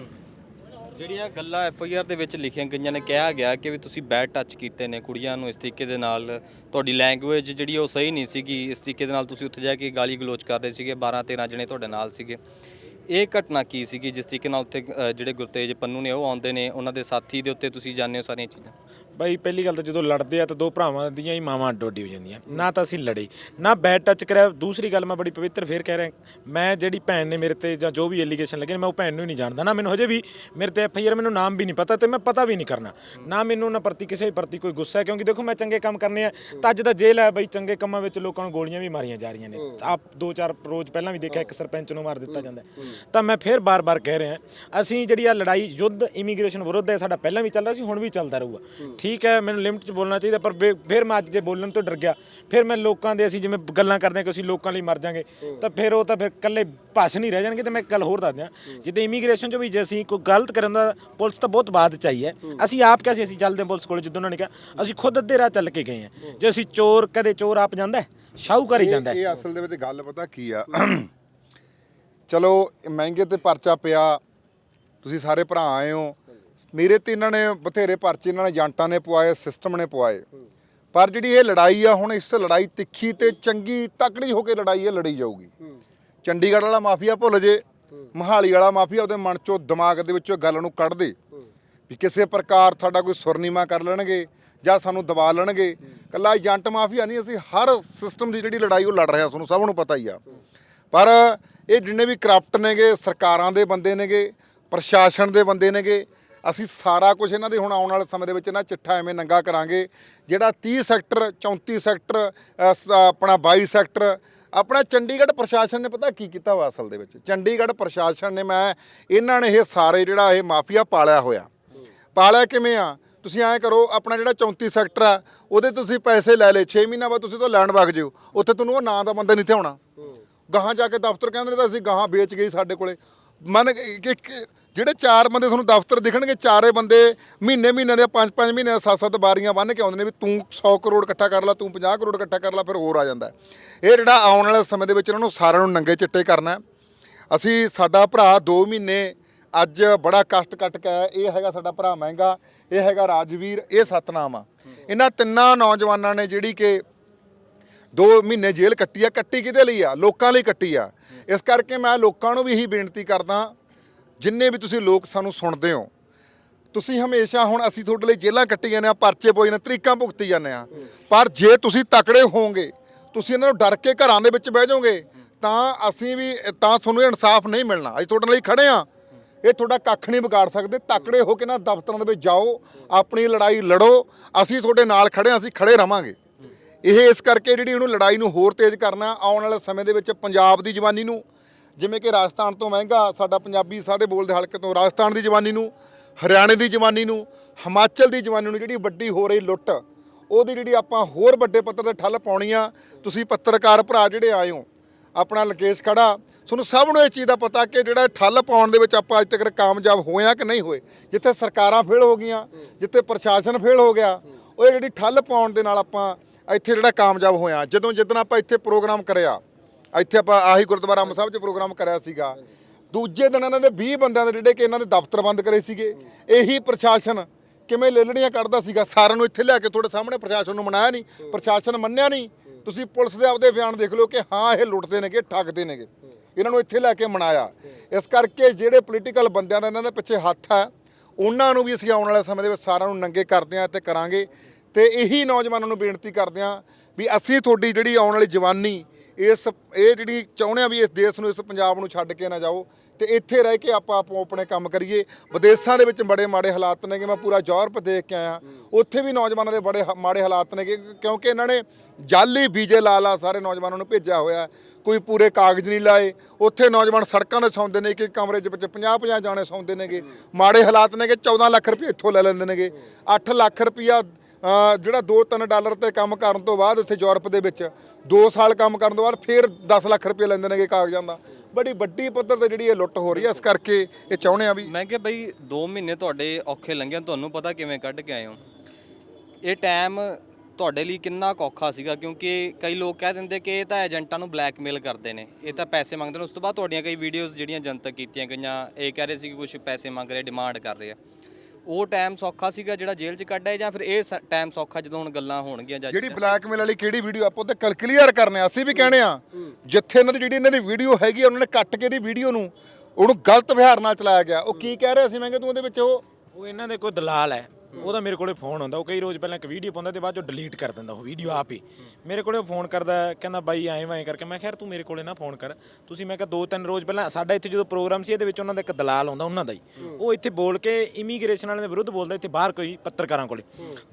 ਜਿਹੜੀਆਂ ਗੱਲਾਂ ਐਫ ਆਈ ਆਰ ਦੇ ਵਿੱਚ ਲਿਖੀਆਂ ਗਈਆਂ ਨੇ ਕਿਹਾ ਗਿਆ ਕਿ ਵੀ ਤੁਸੀਂ ਬੈਡ ਟੱਚ ਕੀਤੇ ਨੇ ਕੁੜੀਆਂ ਨੂੰ ਇਸ ਤਰੀਕੇ ਦੇ ਨਾਲ। ਤੁਹਾਡੀ ਲੈਂਗੁਏਜ ਜਿਹੜੀ ਉਹ ਸਹੀ ਨਹੀਂ ਸੀਗੀ ਇਸ ਤਰੀਕੇ ਦੇ ਨਾਲ ਤੁਸੀਂ ਉੱਥੇ ਜਾ ਕੇ ਗਾਲੀ ਗਲੋਚ ਕਰਦੇ ਸੀਗੇ 12 13 ਜਣੇ ਤੁਹਾਡੇ ਨਾਲ ਸੀਗੇ। ਇਹ ਘਟਨਾ ਕੀ ਸੀਗੀ ਜਿਸ ਤਰੀਕੇ ਨਾਲ ਉੱਥੇ ਅ, ਜਿਹੜੇ ਗੁਰਤੇਜ ਪੰਨੂ ਨੇ ਉਹ ਆਉਂਦੇ ਨੇ ਉਹਨਾਂ ਦੇ ਸਾਥੀ ਦੇ ਉੱਤੇ ਤੁਸੀਂ ਜਾਣਦੇ ਹੋ ਸਾਰੀਆਂ ਚੀਜ਼ਾਂ?
ਬਾਈ ਪਹਿਲੀ ਗੱਲ ਤਾਂ ਜਦੋਂ ਲੜਦੇ ਆ ਤਾਂ ਦੋ ਭਰਾਵਾਂ ਦੀਆਂ ਹੀ ਮਾਵਾਂ ਅੱਡੋ ਅੱਡੀ ਹੋ ਜਾਂਦੀਆਂ। ਨਾ ਤਾਂ ਅਸੀਂ ਲੜੇ ਨਾ ਬੈਡ ਟੱਚ ਕਰਿਆ। ਦੂਸਰੀ ਗੱਲ ਮੈਂ ਬੜੀ ਪਵਿੱਤਰ ਫੇਰ ਕਹਿ ਰਿਹਾ ਮੈਂ ਜਿਹੜੀ ਭੈਣ ਨੇ ਮੇਰੇ ਤੇ ਜਾਂ ਜੋ ਵੀ ਐਲੀਗੇਸ਼ਨ ਲੱਗੇ ਨੇ ਮੈਂ ਉਹ ਭੈਣ ਨੂੰ ਹੀ ਨਹੀਂ ਜਾਣਦਾ। ਨਾ ਮੈਨੂੰ ਹਜੇ ਵੀ ਮੇਰੇ ਤੇ ਐਫਆਈਆਰ ਮੈਨੂੰ ਨਾਮ ਵੀ ਨਹੀਂ ਪਤਾ ਤੇ ਮੈਂ ਪਤਾ ਵੀ ਨਹੀਂ ਕਰਨਾ। ਨਾ ਮੈਨੂੰ ਨਾ ਪ੍ਰਤੀ ਕਿਸੇ ਪ੍ਰਤੀ ਕੋਈ ਗੁੱਸਾ ਹੈ ਕਿਉਂਕਿ ਦੇਖੋ ਮੈਂ ਚੰਗੇ ਕੰਮ ਕਰਨੇ ਆ। ਤਾਂ ਅੱਜ ਦਾ ਜੇਲ੍ਹ ਹੈ ਬਈ ਚੰਗੇ ਕੰਮਾਂ ਵਿੱਚ ਲੋਕਾਂ ਨੂੰ ਗੋਲੀਆਂ ਵੀ ਮਾਰੀਆਂ ਜਾ ਰਹੀਆਂ ਨੇ। ਆਪ ਦੋ ਚਾਰ ਰੋਜ਼ ਪਹਿਲਾਂ ਵੀ ਦੇਖਿਆ ਇੱਕ ਸਰਪੰਚ ਨੂੰ ਮਾਰ ਦਿੱਤਾ ਜਾਂਦਾ। ਤਾਂ ਮੈਂ ਫੇਰ ਬਾਰ-ਬਾਰ ਕਹਿ ਰਿਹਾ ਅਸੀਂ ਜਿਹੜੀ ਆ ਲੜਾਈ ਯੁੱਧ ਇਮੀਗ੍ਰੇਸ਼ਨ ਵਿਰੁੱਧ ਹੈ ਸਾਡਾ ਪਹਿਲਾਂ ਵੀ ਚੱਲ ਰਿਹਾ ਸੀ ਹੁਣ ਵੀ ਚੱਲਦਾ ਰਹੂਗਾ। ਠੀਕ ਹੈ ਮੈਨੂੰ ਲਿਮਟ 'ਚ ਬੋਲਣਾ ਚਾਹੀਦਾ ਪਰ ਫਿਰ ਮੈਂ ਅੱਜ ਜੇ ਬੋਲਣ ਤੋਂ ਡਰ ਗਿਆ। ਫਿਰ ਮੈਂ ਲੋਕਾਂ ਦੇ ਅਸੀਂ ਜਿਵੇਂ ਗੱਲਾਂ ਕਰਦੇ ਹਾਂ ਕਿ ਅਸੀਂ ਲੋਕਾਂ ਲਈ ਮਰ ਜਾਾਂਗੇ ਤਾਂ ਫਿਰ ਉਹ ਤਾਂ ਫਿਰ ਇਕੱਲੇ ਭਾਸ਼ਣ ਹੀ ਰਹਿ ਜਾਣਗੇ ਤੇ ਮੈਂ ਇੱਕ ਗੱਲ ਹੋਰ ਦੱਸ ਦਿਆਂ। ਜਿੱਦਾਂ ਇਮੀਗ੍ਰੇਸ਼ਨ 'ਚ ਵੀ ਜੇ ਅਸੀਂ ਕੋਈ ਗਲਤ ਕਰਨ ਦਾ ਪੁਲਿਸ ਤਾਂ ਬਹੁਤ ਬਾਅਦ ਚ ਆਈ ਹੈ। ਅਸੀਂ ਆਪ ਕਿਹਾ ਸੀ ਅਸੀਂ ਚੱਲਦੇ ਹਾਂ ਪੁਲਿਸ ਕੋਲ ਜਦੋਂ ਉਹਨਾਂ ਨੇ ਕਿਹਾ ਅਸੀਂ ਖੁਦ ਅੱਧੇ ਰਾਹ ਚੱਲ ਕੇ ਗਏ ਹਾਂ। ਜੇ ਅਸੀਂ ਚੋਰ ਕਦੇ ਚੋਰ ਆਪ ਜਾਂਦਾ ਹੈ, ਸ਼ਾਹੂਕਾਰ ਹੀ ਜਾਂਦਾ ਹੈ।
ਇਹ ਅਸਲ ਦੇ ਵਿੱਚ ਗੱਲ ਪਤਾ ਕੀ ਆ? ਚਲੋ ਇਹ ਮਹਿੰਗੇ ਤੇ ਪਰਚਾ ਪਿਆ ਤੁਸੀਂ ਸਾਰੇ ਭਰਾ ਆਏ ਹੋ ਮੇਰੇ ਤੇ ਇਹਨਾਂ ਨੇ ਬਥੇਰੇ ਪਰਚੇ, ਇਹਨਾਂ ਨੇ ਏਜੰਟਾਂ ਨੇ ਪਵਾਏ ਸਿਸਟਮ ਨੇ ਪਵਾਏ। ਪਰ ਜਿਹੜੀ ਇਹ ਲੜਾਈ ਆ, ਹੁਣ ਇਸ ਲੜਾਈ ਤਿੱਖੀ ਤੇ ਚੰਗੀ ਤਕੜੀ ਹੋ ਕੇ ਲੜਾਈ ਇਹ ਲੜੀ ਜਾਊਗੀ। ਚੰਡੀਗੜ੍ਹ ਵਾਲਾ ਮਾਫੀਆ ਭੁੱਲ ਜੇ, ਮਹਾਲੀ ਵਾਲਾ ਮਾਫੀਆ ਉਹਦੇ ਮਨ ਚੋਂ, ਦਿਮਾਗ ਦੇ ਵਿੱਚੋਂ ਗੱਲ ਨੂੰ ਕੱਢ ਦੇ ਵੀ ਕਿਸੇ ਪ੍ਰਕਾਰ ਤੁਹਾਡਾ ਕੋਈ ਸੁਰਨੀਮਾ ਕਰ ਲੈਣਗੇ ਜਾਂ ਸਾਨੂੰ ਦਬਾ ਲੈਣਗੇ। ਕੱਲਾ ਏਜੰਟ ਮਾਫੀਆ ਨਹੀਂ, ਅਸੀਂ ਹਰ ਸਿਸਟਮ ਦੀ ਜਿਹੜੀ ਲੜਾਈ ਉਹ ਲੜ ਰਹੇ ਹਾਂ ਤੁਹਾਨੂੰ ਸਭ ਨੂੰ ਪਤਾ ਹੀ ਆ। ਪਰ ਇਹ ਜਿੰਨੇ ਵੀ ਕਰਪਟ ਨੇਗੇ, ਸਰਕਾਰਾਂ ਦੇ ਬੰਦੇ ਨੇਗੇ, ਪ੍ਰਸ਼ਾਸਨ ਦੇ ਬੰਦੇ ਨੇਗੇ ਅਸੀਂ ਸਾਰਾ ਕੁਝ ਇਹਨਾਂ ਦੇ ਹੁਣ ਆਉਣ ਵਾਲੇ ਸਮੇਂ ਦੇ ਵਿੱਚ ਨਾ ਚਿੱਠਾ ਐਵੇਂ ਨੰਗਾ ਕਰਾਂਗੇ ਜਿਹੜਾ 30 ਸੈਕਟਰ 34 ਸੈਕਟਰ ਆਪਣਾ 22 ਸੈਕਟਰ ਆਪਣਾ ਚੰਡੀਗੜ੍ਹ ਪ੍ਰਸ਼ਾਸਨ ਨੇ ਪਤਾ ਕੀ ਕੀਤਾ ਵਾ ਅਸਲ ਦੇ ਵਿੱਚ? ਚੰਡੀਗੜ੍ਹ ਪ੍ਰਸ਼ਾਸਨ ਨੇ ਮੈਂ ਇਹਨਾਂ ਨੇ ਇਹ ਸਾਰੇ ਜਿਹੜਾ ਇਹ ਮਾਫੀਆ ਪਾਲਿਆ ਹੋਇਆ। ਪਾਲਿਆ ਕਿਵੇਂ ਆ? ਤੁਸੀਂ ਐਂ ਕਰੋ ਆਪਣਾ ਜਿਹੜਾ 34 ਸੈਕਟਰ ਆ ਉਹਦੇ ਤੁਸੀਂ ਪੈਸੇ ਲੈ ਲਏ 6 ਮਹੀਨਾ ਬਾਅਦ ਤੁਸੀਂ ਤੋਂ ਲੈਣ ਵਗ ਜਿਓ। ਉੱਥੇ ਤੁਹਾਨੂੰ ਉਹ ਨਾਂ ਦਾ ਬੰਦਾ ਨਹੀਂ ਥਿਆਉਣਾ ਗਾਹਾਂ ਜਾ ਕੇ ਦਫ਼ਤਰ ਕਹਿੰਦੇ ਨੇ ਤਾਂ ਅਸੀਂ ਗਾਹਾਂ ਵੇਚ ਗਏ ਸਾਡੇ ਕੋਲੇ। ਮਨ ਜਿਹੜੇ ਚਾਰ ਬੰਦੇ ਤੁਹਾਨੂੰ ਦਫ਼ਤਰ ਦਿਖਣਗੇ, ਚਾਰੇ ਬੰਦੇ ਮਹੀਨੇ ਮਹੀਨੇ ਦੇ, ਪੰਜ ਪੰਜ ਮਹੀਨੇ ਸੱਤ ਸੱਤ ਬਾਰੀਆਂ ਬੰਨ ਕੇ ਆਉਂਦੇ ਨੇ ਵੀ ਤੂੰ 100 ਕਰੋੜ ਇਕੱਠਾ ਕਰ ਲੈ, ਤੂੰ 50 ਕਰੋੜ ਇਕੱਠਾ ਕਰ ਲੈ, ਫਿਰ ਹੋਰ ਆ ਜਾਂਦਾ। ਇਹ ਜਿਹੜਾ ਆਉਣ ਵਾਲੇ ਸਮੇਂ ਦੇ ਵਿੱਚ ਇਹਨਾਂ ਨੂੰ ਸਾਰਿਆਂ ਨੂੰ ਨੰਗੇ ਚਿੱਟੇ ਕਰਨਾ ਅਸੀਂ ਸਾਡਾ ਭਰਾ 2 ਮਹੀਨੇ ਅੱਜ ਬੜਾ ਕਸ਼ਟ ਕੱਟ ਕੇ ਇਹ ਹੈਗਾ ਸਾਡਾ ਭਰਾ ਮਹਿੰਗਾ, ਇਹ ਹੈਗਾ ਰਾਜਵੀਰ, ਇਹ ਸਤਨਾਮ ਆ। ਇਹਨਾਂ ਤਿੰਨਾਂ ਨੌਜਵਾਨਾਂ ਨੇ ਜਿਹੜੀ ਕਿ 2 ਮਹੀਨੇ ਜੇਲ੍ਹ ਕੱਟੀ ਆ, ਕੱਟੀ ਕਿਹਦੇ ਲਈ ਆ? ਲੋਕਾਂ ਲਈ ਕੱਟੀ ਆ। ਇਸ ਕਰਕੇ ਮੈਂ ਲੋਕਾਂ ਨੂੰ ਵੀ ਇਹੀ ਬੇਨਤੀ ਕਰਦਾ ਜਿੰਨੇ ਵੀ ਤੁਸੀਂ ਲੋਕ ਸਾਨੂੰ ਸੁਣਦੇ ਹੋ, ਤੁਸੀਂ ਹਮੇਸ਼ਾ ਹੁਣ ਅਸੀਂ ਤੁਹਾਡੇ ਲਈ ਜੇਲ੍ਹਾਂ ਕੱਟੀ ਜਾਂਦੇ ਆ ਪਰਚੇ ਪੋਈ ਨੇ, ਤਰੀਕਾਂ ਭੁਗਤੀ ਜਾਂਦੇ ਆ ਪਰ ਜੇ ਤੁਸੀਂ ਤਕੜੇ ਹੋਵੋਗੇ, ਤੁਸੀਂ ਇਹਨਾਂ ਨੂੰ ਡਰ ਕੇ ਘਰਾਂ ਦੇ ਵਿੱਚ ਬਹਿ ਜਾਓਗੇ, ਤਾਂ ਅਸੀਂ ਵੀ, ਤਾਂ ਤੁਹਾਨੂੰ ਇਨਸਾਫ ਨਹੀਂ ਮਿਲਣਾ। ਅਸੀਂ ਤੁਹਾਡੇ ਲਈ ਖੜੇ ਆ ਇਹ ਤੁਹਾਡਾ ਕੱਖ ਨਹੀਂ ਵਿਗਾੜ ਸਕਦੇ। ਤਕੜੇ ਹੋ ਕੇ ਨਾ ਦਫ਼ਤਰਾਂ ਦੇ ਵਿੱਚ ਜਾਓ, ਆਪਣੀ ਲੜਾਈ ਲੜੋ, ਅਸੀਂ ਤੁਹਾਡੇ ਨਾਲ ਖੜੇ ਆ ਅਸੀਂ ਖੜੇ ਰਵਾਂਗੇ। ਇਹ ਇਸ ਕਰਕੇ ਜਿਹੜੀ ਇਹਨੂੰ ਲੜਾਈ ਨੂੰ ਹੋਰ ਤੇਜ਼ ਕਰਨਾ, ਆਉਣ ਵਾਲੇ ਸਮੇਂ ਦੇ ਵਿੱਚ ਪੰਜਾਬ ਦੀ ਜਵਾਨੀ ਨੂੰ ਜਿਵੇਂ ਕਿ ਰਾਜਸਥਾਨ ਤੋਂ ਮਹਿੰਗਾ ਸਾਡਾ ਪੰਜਾਬੀ ਸਾਡੇ ਬੋਲਦੇ ਹਲਕੇ ਤੋਂ ਰਾਜਸਥਾਨ ਦੀ ਜਵਾਨੀ ਨੂੰ, ਹਰਿਆਣੇ ਦੀ ਜਵਾਨੀ ਨੂੰ, ਹਿਮਾਚਲ ਦੀ ਜਵਾਨੀ ਨੂੰ ਜਿਹੜੀ ਵੱਡੀ ਹੋ ਰਹੀ ਲੁੱਟ, ਉਹਦੀ ਜਿਹੜੀ ਆਪਾਂ ਹੋਰ ਵੱਡੇ ਪੱਧਰ ਤੇ ਠੱਲ ਪਾਉਣੀ ਆ ਤੁਸੀਂ ਪੱਤਰਕਾਰ ਭਰਾ ਜਿਹੜੇ ਆਏ ਹੋ, ਆਪਣਾ ਲਕੇਸ਼ ਖੜਾ, ਤੁਹਾਨੂੰ ਸਭ ਨੂੰ ਇਹ ਚੀਜ਼ ਦਾ ਪਤਾ ਕਿ ਜਿਹੜਾ ਠੱਲ ਪਾਉਣ ਦੇ ਵਿੱਚ ਆਪਾਂ ਅੱਜ ਤੱਕ ਕਾਮਯਾਬ ਹੋਏ ਆ ਕਿ ਨਹੀਂ ਹੋਏ, ਜਿੱਥੇ ਸਰਕਾਰਾਂ ਫੇਲ ਹੋ ਗਈਆਂ, ਜਿੱਥੇ ਪ੍ਰਸ਼ਾਸਨ ਫੇਲ ਹੋ ਗਿਆ, ਉਹ ਜਿਹੜੀ ਠੱਲ ਪਾਉਣ ਦੇ ਨਾਲ ਆਪਾਂ ਇੱਥੇ ਜਿਹੜਾ ਕਾਮਯਾਬ ਹੋਇਆ ਜਦੋਂ ਜਿੱਦਣ ਆਪਾਂ ਇੱਥੇ ਪ੍ਰੋਗਰਾਮ ਕਰਿਆ ਇੱਥੇ ਆਪਾਂ ਆਹੀ ਗੁਰਦੁਆਰਾ ਅੰਬ ਸਾਹਿਬ 'ਚ ਪ੍ਰੋਗਰਾਮ ਕਰਿਆ ਸੀਗਾ। ਦੂਜੇ ਦਿਨ ਇਹਨਾਂ ਦੇ 20 ਬੰਦਿਆਂ ਦੇ ਜਿਹੜੇ ਕਿ ਇਹਨਾਂ ਦੇ ਦਫ਼ਤਰ ਬੰਦ ਕਰੇ ਸੀਗੇ। ਇਹੀ ਪ੍ਰਸ਼ਾਸਨ ਕਿਵੇਂ ਲੇਲੜੀਆਂ ਕੱਢਦਾ ਸੀਗਾ? ਸਾਰਿਆਂ ਨੂੰ ਇੱਥੇ ਲਿਆ ਕੇ ਤੁਹਾਡੇ ਸਾਹਮਣੇ ਪ੍ਰਸ਼ਾਸਨ ਨੂੰ ਮਨਾਇਆ ਨਹੀਂ, ਪ੍ਰਸ਼ਾਸਨ ਮੰਨਿਆ ਨਹੀਂ। ਤੁਸੀਂ ਪੁਲਿਸ ਦੇ ਆਪਦੇ ਬਿਆਨ ਦੇਖ ਲਓ ਕਿ ਹਾਂ, ਇਹ ਲੁੱਟਦੇ ਨੇਗੇ, ਠੱਗਦੇ ਨੇਗੇ। ਇਹਨਾਂ ਨੂੰ ਇੱਥੇ ਲੈ ਕੇ ਮਨਾਇਆ। ਇਸ ਕਰਕੇ ਜਿਹੜੇ ਪੋਲੀਟੀਕਲ ਬੰਦਿਆਂ ਦਾ ਇਹਨਾਂ ਦੇ ਪਿੱਛੇ ਹੱਥ ਹੈ, ਉਹਨਾਂ ਨੂੰ ਵੀ ਅਸੀਂ ਆਉਣ ਵਾਲੇ ਸਮੇਂ ਦੇ ਵਿੱਚ ਸਾਰਿਆਂ ਨੂੰ ਨੰਗੇ ਕਰਦੇ ਹਾਂ ਤੇ ਕਰਾਂਗੇ। ਤੇ ਇਹੀ ਨੌਜਵਾਨਾਂ ਨੂੰ ਬੇਨਤੀ ਕਰਦੇ ਹਾਂ ਵੀ ਅਸੀਂ ਤੁਹਾਡੀ ਜਿਹੜੀ ਆਉਣ ਵਾਲੀ ਜਵਾਨੀ ਇਸ ਇਹ ਜਿਹੜੀ ਚਾਹੁੰਦੇ ਆ ਵੀ ਇਸ ਦੇਸ਼ ਨੂੰ, ਇਸ ਪੰਜਾਬ ਨੂੰ ਛੱਡ ਕੇ ਨਾ ਜਾਓ ਤੇ ਇੱਥੇ ਰਹਿ ਕੇ ਆਪਾਂ ਆਪੋ ਆਪਣੇ ਕੰਮ ਕਰੀਏ। ਵਿਦੇਸ਼ਾਂ ਦੇ ਵਿੱਚ ਬੜੇ ਮਾੜੇ ਹਾਲਾਤ ਨੇਗੇ ਮੈਂ ਪੂਰਾ ਯੂਰਪ ਦੇਖ ਕੇ ਆਇਆ। ਉੱਥੇ ਵੀ ਨੌਜਵਾਨਾਂ ਦੇ ਬੜੇ ਮਾੜੇ ਹਾਲਾਤ ਨੇਗੇ ਕਿਉਂਕਿ ਇਹਨਾਂ ਨੇ ਜਾਲੀ ਵੀਜ਼ੇ ਲਾ ਲਾ ਸਾਰੇ ਨੌਜਵਾਨਾਂ ਨੂੰ ਭੇਜਿਆ ਹੋਇਆ ਕੋਈ ਪੂਰੇ ਕਾਗਜ਼ ਨਹੀਂ ਲਾਏ। ਉੱਥੇ ਨੌਜਵਾਨ ਸੜਕਾਂ 'ਤੇ ਸੌਂਦੇ ਨੇ ਕਿ ਕਮਰੇ ਦੇ ਵਿੱਚ 50 50 ਜਾਣੇ ਸੌਂਦੇ ਨੇਗੇ। ਮਾੜੇ ਹਾਲਾਤ ਨੇਗੇ 14 ਲੱਖ ਰੁਪਏ ਇੱਥੋਂ ਲੈ ਲੈਂਦੇ ਨੇਗੇ। 8 ਲੱਖ ਰੁਪਇਆ ਜਿਹੜਾ 2-3 ਡਾਲਰ ਤੇ ਕੰਮ ਕਰਨ ਤੋਂ ਬਾਅਦ ਉੱਥੇ ਯੂਰਪ ਦੇ ਵਿੱਚ 2 ਸਾਲ ਕੰਮ ਕਰਨ ਤੋਂ ਬਾਅਦ ਫਿਰ 10 ਲੱਖ ਰੁਪਏ ਲੈਂਦੇ ਨੇਗੇ ਕਾਗਜ਼ਾਂ ਦਾ। ਬੜੀ ਵੱਡੀ ਪੱਧਰ ਤੇ ਜਿਹੜੀ ਇਹ ਲੁੱਟ ਹੋ ਰਹੀ ਹੈ, ਇਸ ਕਰਕੇ ਇਹ ਚਾਹੁੰਦੇ ਆ ਵੀ
ਮੈਂ ਕਿਹਾ ਬਈ 2 ਮਹੀਨੇ ਤੁਹਾਡੇ ਔਖੇ ਲੰਘੇ ਤੁਹਾਨੂੰ ਪਤਾ ਕਿਵੇਂ ਕੱਢ ਕੇ ਆਏ ਹੋ। ਇਹ ਟਾਈਮ ਤੁਹਾਡੇ ਲਈ ਕਿੰਨਾ ਕੁ ਔਖਾ ਸੀਗਾ, ਕਿਉਂਕਿ ਕਈ ਲੋਕ ਕਹਿ ਦਿੰਦੇ ਕਿ ਇਹ ਤਾਂ ਏਜੰਟਾਂ ਨੂੰ ਬਲੈਕਮੇਲ ਕਰਦੇ ਨੇ, ਇਹ ਤਾਂ ਪੈਸੇ ਮੰਗਦੇ ਨੇ। ਉਸ ਤੋਂ ਬਾਅਦ ਤੁਹਾਡੀਆਂ ਕਈ ਵੀਡੀਓਜ਼ ਜਿਹੜੀਆਂ ਜਨਤਕ ਕੀਤੀਆਂ ਗਈਆਂ, ਇਹ ਕਹਿ ਰਹੇ ਸੀ ਕਿ ਕੁਝ ਪੈਸੇ ਮੰਗ ਰਹੇ ਡਿਮਾਂਡ ਕਰ ਰਹੇ ਆ। ਉਹ ਟਾਈਮ ਸੌਖਾ ਸੀਗਾ ਜਿਹੜਾ ਜੇਲ੍ਹ 'ਚ ਕੱਢਿਆ ਜਾਂ ਫਿਰ ਇਹ ਟਾਈਮ ਸੌਖਾ ਜਦੋਂ ਹੁਣ ਗੱਲਾਂ ਹੋਣਗੀਆਂ ਜੱਜ
ਜਿਹੜੀ ਬਲੈਕਮੇਲ ਵਾਲੀ ਕਿਹੜੀ ਵੀਡੀਓ ਆਪਾਂ ਉਹਤੇ ਕਲ ਕਲੀਅਰ ਕਰਨੇ ਆ ਅਸੀਂ ਵੀ ਕਹਿੰਦੇ ਆ ਜਿੱਥੇ ਇਹਨਾਂ ਦੀ ਜਿਹੜੀ ਇਹਨਾਂ ਦੀ ਵੀਡੀਓ ਹੈਗੀ ਆ, ਉਹਨਾਂ ਨੇ ਕੱਟ ਕੇ ਦੀ ਵੀਡੀਓ ਨੂੰ ਉਹਨੂੰ ਗਲਤ ਵਿਹਾਰ ਨਾਲ ਚਲਾਇਆ ਗਿਆ। ਉਹ ਕੀ ਕਹਿ ਰਿਹਾ ਸੀ? ਮੈਂ ਕਿ ਤੂੰ ਉਹਦੇ ਵਿੱਚ ਉਹ
ਉਹ ਇਹਨਾਂ ਦੇ ਕੋਈ ਦਲਾਲ ਹੈ। ਉਹਦਾ ਮੇਰੇ ਕੋਲੇ ਫੋਨ ਆਉਂਦਾ ਉਹ ਕਈ ਰੋਜ਼ ਪਹਿਲਾਂ ਇੱਕ ਵੀਡੀਓ ਪਾਉਂਦਾ ਤੇ ਬਾਅਦ ਚੋਂ ਡਿਲੀਟ ਕਰ ਦਿੰਦਾ ਉਹ ਵੀਡੀਓ ਆਪ ਹੀ। ਮੇਰੇ ਕੋਲੇ ਫੋਨ ਕਰਦਾ, ਕਹਿੰਦਾ ਬਾਈ ਐਂ ਵਾਂ ਕਰਕੇ, ਮੈਂ ਖੈਰ ਤੂੰ ਮੇਰੇ ਕੋਲੇ ਨਾ ਫੋਨ ਕਰ। ਤੁਸੀਂ ਮੈਂ ਕਿਹਾ ਦੋ ਤਿੰਨ ਰੋਜ਼ ਪਹਿਲਾਂ, ਸਾਡਾ ਇੱਥੇ ਜਦੋਂ ਪ੍ਰੋਗਰਾਮ ਸੀ, ਇਹਦੇ ਵਿੱਚ ਉਹਨਾਂ ਦਾ ਇੱਕ ਦਲਾਲ ਆਉਂਦਾ, ਉਹਨਾਂ ਦਾ ਹੀ। ਉਹ ਇੱਥੇ ਬੋਲ ਕੇ ਇਮੀਗ੍ਰੇਸ਼ਨ ਵਾਲਿਆਂ ਦੇ ਵਿਰੁੱਧ ਬੋਲਦਾ ਇੱਥੇ ਬਾਹਰ ਕੋਈ ਪੱਤਰਕਾਰਾਂ ਕੋਲੇ।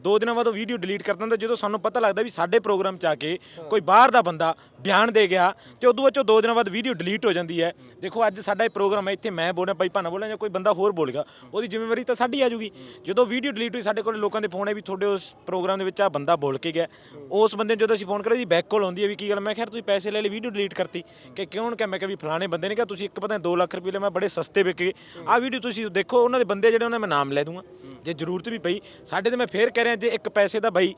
ਦੋ ਦਿਨਾਂ ਬਾਅਦ ਉਹ ਵੀਡੀਓ ਡਿਲੀਟ ਕਰ ਦਿੰਦਾ, ਜਦੋਂ ਸਾਨੂੰ ਪਤਾ ਲੱਗਦਾ ਵੀ ਸਾਡੇ ਪ੍ਰੋਗਰਾਮ 'ਚ ਆ ਕੇ ਕੋਈ ਬਾਹਰ ਦਾ ਬੰਦਾ ਬਿਆਨ ਦੇ ਗਿਆ, ਤੇ ਉਦੋਂ ਬਾਅਦ ਚੋਂ ਦੋ ਦਿਨਾਂ ਬਾਅਦ ਵੀਡੀਓ ਡਿਲੀਟ ਹੋ ਜਾਂਦੀ ਹੈ। ਦੇਖੋ, ਅੱਜ ਸਾਡਾ ਇਹ ਪ੍ਰੋਗਰਾਮ ਹੈ, ਇੱਥੇ ਮੈਂ ਬੋਲਿਆ, ਬਾਈ ਭਾਨਾ ਬੋਲਿਆ ਜਾਂ ਕੋਈ ਬੰਦਾ ਹੋਰ ਬੋਲੇਗਾ ਉਹਦੀ ਜ਼ਿੰਮੇਵਾਰੀ ਤਾਂ ਸਾਡੀ ਆ ਜੂਗੀ ਜਦੋਂ ਵੀਡੀਓ ਡਿਲੀਟ ਸਾਡੇ ਕੋਲ ਲੋਕਾਂ ਦੇ ਫੋਨ ਹੈ ਵੀ ਤੁਹਾਡੇ ਉਸ ਪ੍ਰੋਗਰਾਮ ਦੇ ਵਿੱਚ ਆ ਬੰਦਾ ਬੋਲ ਕੇ ਗਿਆ। ਉਸ ਬੰਦੇ ਨੂੰ ਜਦੋਂ ਅਸੀਂ ਫੋਨ ਕਰਿਆ ਜੀ ਬੈਕ ਕਾਲ ਆਉਂਦੀ ਹੈ ਵੀ ਕੀ ਗੱਲ? ਮੈਂ ਖੈਰ ਤੁਸੀਂ ਪੈਸੇ ਲੈ ਲਈ ਵੀਡੀਓ ਡਿਲੀਟ ਕਰਤੀ। ਕਿ ਕਿਉਂ? ਕਿ ਮੈਂ ਕਿਹਾ ਵੀ ਫਲਾਣੇ ਬੰਦੇ ਨੇ ਕਿਹਾ, ਤੁਸੀਂ ਇੱਕ ਪਤਾ 2 ਲੱਖ ਰੁਪਏ ਲੈ, ਮੈਂ ਬੜੇ ਸਸਤੇ ਵਿਕੇ ਆ ਵੀਡੀਓ ਤੁਸੀਂ ਦੇਖੋ, ਉਹਨਾਂ ਦੇ ਬੰਦੇ ਜਿਹੜੇ, ਉਹਨਾਂ ਮੈਂ ਨਾਮ ਲੈ ਦੂੰਗਾ। ਜੇ ਜ਼ਰੂਰਤ ਵੀ ਪਈ, ਸਾਡੇ ਤੇ ਮੈਂ ਫੇਰ ਕਹਿ ਰਿਹਾ, ਜੇ ਇੱਕ ਪੈਸੇ ਦਾ ਬਾਈ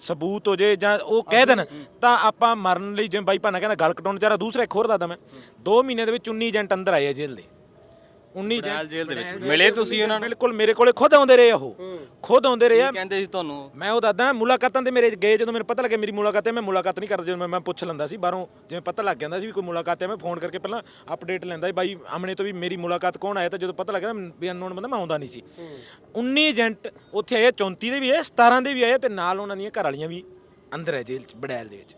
ਸਬੂਤ ਹੋ ਜੇ ਜਾਂ ਉਹ ਕਹਿ ਦੇਣ, ਤਾਂ ਆਪਾਂ ਮਰਨ ਲਈ ਜਿਵੇਂ ਬਾਈ ਭਾਨਾ ਕਹਿੰਦਾ, ਗਲ ਕਟਾਉਣ ਚਾਰਾ ਦੂਸਰਾ ਇੱਕ ਹੋਰ ਦੱਸਦਾ ਮੈਂ 2 ਮਹੀਨੇ ਦੇ ਵਿੱਚ 19 ਏਜੰਟ ਅੰਦਰ ਆਏ ਆ ਜੇਲ੍ਹ ਦੇ। 19
ਬੜੈਲ ਜੇਲ੍ਹ ਦੇ ਵਿੱਚ। ਮਿਲੇ ਤੁਸੀਂ ਉਹਨਾਂ ਨੂੰ?
ਬਿਲਕੁਲ ਮੇਰੇ ਕੋਲੇ ਖੁਦ ਆਉਂਦੇ ਰਹੇ ਉਹ। ਖੁਦ ਆਉਂਦੇ ਰਹੇ ਆ।
ਕਹਿੰਦੇ ਸੀ ਤੁਹਾਨੂੰ?
ਮੈਂ ਉਹ ਦੱਸਦਾ ਮੁਲਾਕਾਤਾਂ ਤੇ ਮੇਰੇ ਗਏ ਜਦੋਂ ਮੈਨੂੰ ਪਤਾ ਲੱਗਿਆ ਮੇਰੀ ਮੁਲਾਕਾਤ ਹੈ ਮੈਂ ਮੁਲਾਕਾਤ ਨਹੀਂ ਕਰਦਾ ਜਦੋਂ ਮੈਂ- ਪੁੱਛ ਲੈਂਦਾ ਸੀ। ਬਾਹਰੋਂ ਜਿਵੇਂ ਪਤਾ ਲੱਗ ਜਾਂਦਾ ਸੀ ਵੀ ਕੋਈ ਮੁਲਾਕਾਤ ਹੈ ਮੈਂ ਫੋਨ ਕਰਕੇ ਪਹਿਲਾਂ ਅਪਡੇਟ ਲੈਂਦਾ ਸੀ। ਬਾਈ ਆਮਣੇ ਤੋਂ ਵੀ ਮੇਰੀ ਮੁਲਾਕਾਤ ਕੌਣ ਆਇਆ ਤਾਂ ਜਦੋਂ ਪਤਾ ਲੱਗਿਆ ਵੀ ਅਨਨੋਨ ਬੰਦਾ ਮੈਂ ਆਉਂਦਾ ਨਹੀਂ ਸੀ। 19 ਏਜੰਟ ਉੱਥੇ ਆਏ 34 ਦੇ ਵੀ ਆਏ 17 ਦੇ ਵੀ ਆਏ ਤੇ ਨਾਲ ਉਹਨਾਂ ਦੀਆਂ ਘਰ ਵਾਲੀਆਂ ਵੀ ਅੰਦਰ ਹੈ ਜੇਲ੍ਹ 'ਚ ਬੜੈਲ ਦੇ ਵਿੱਚ।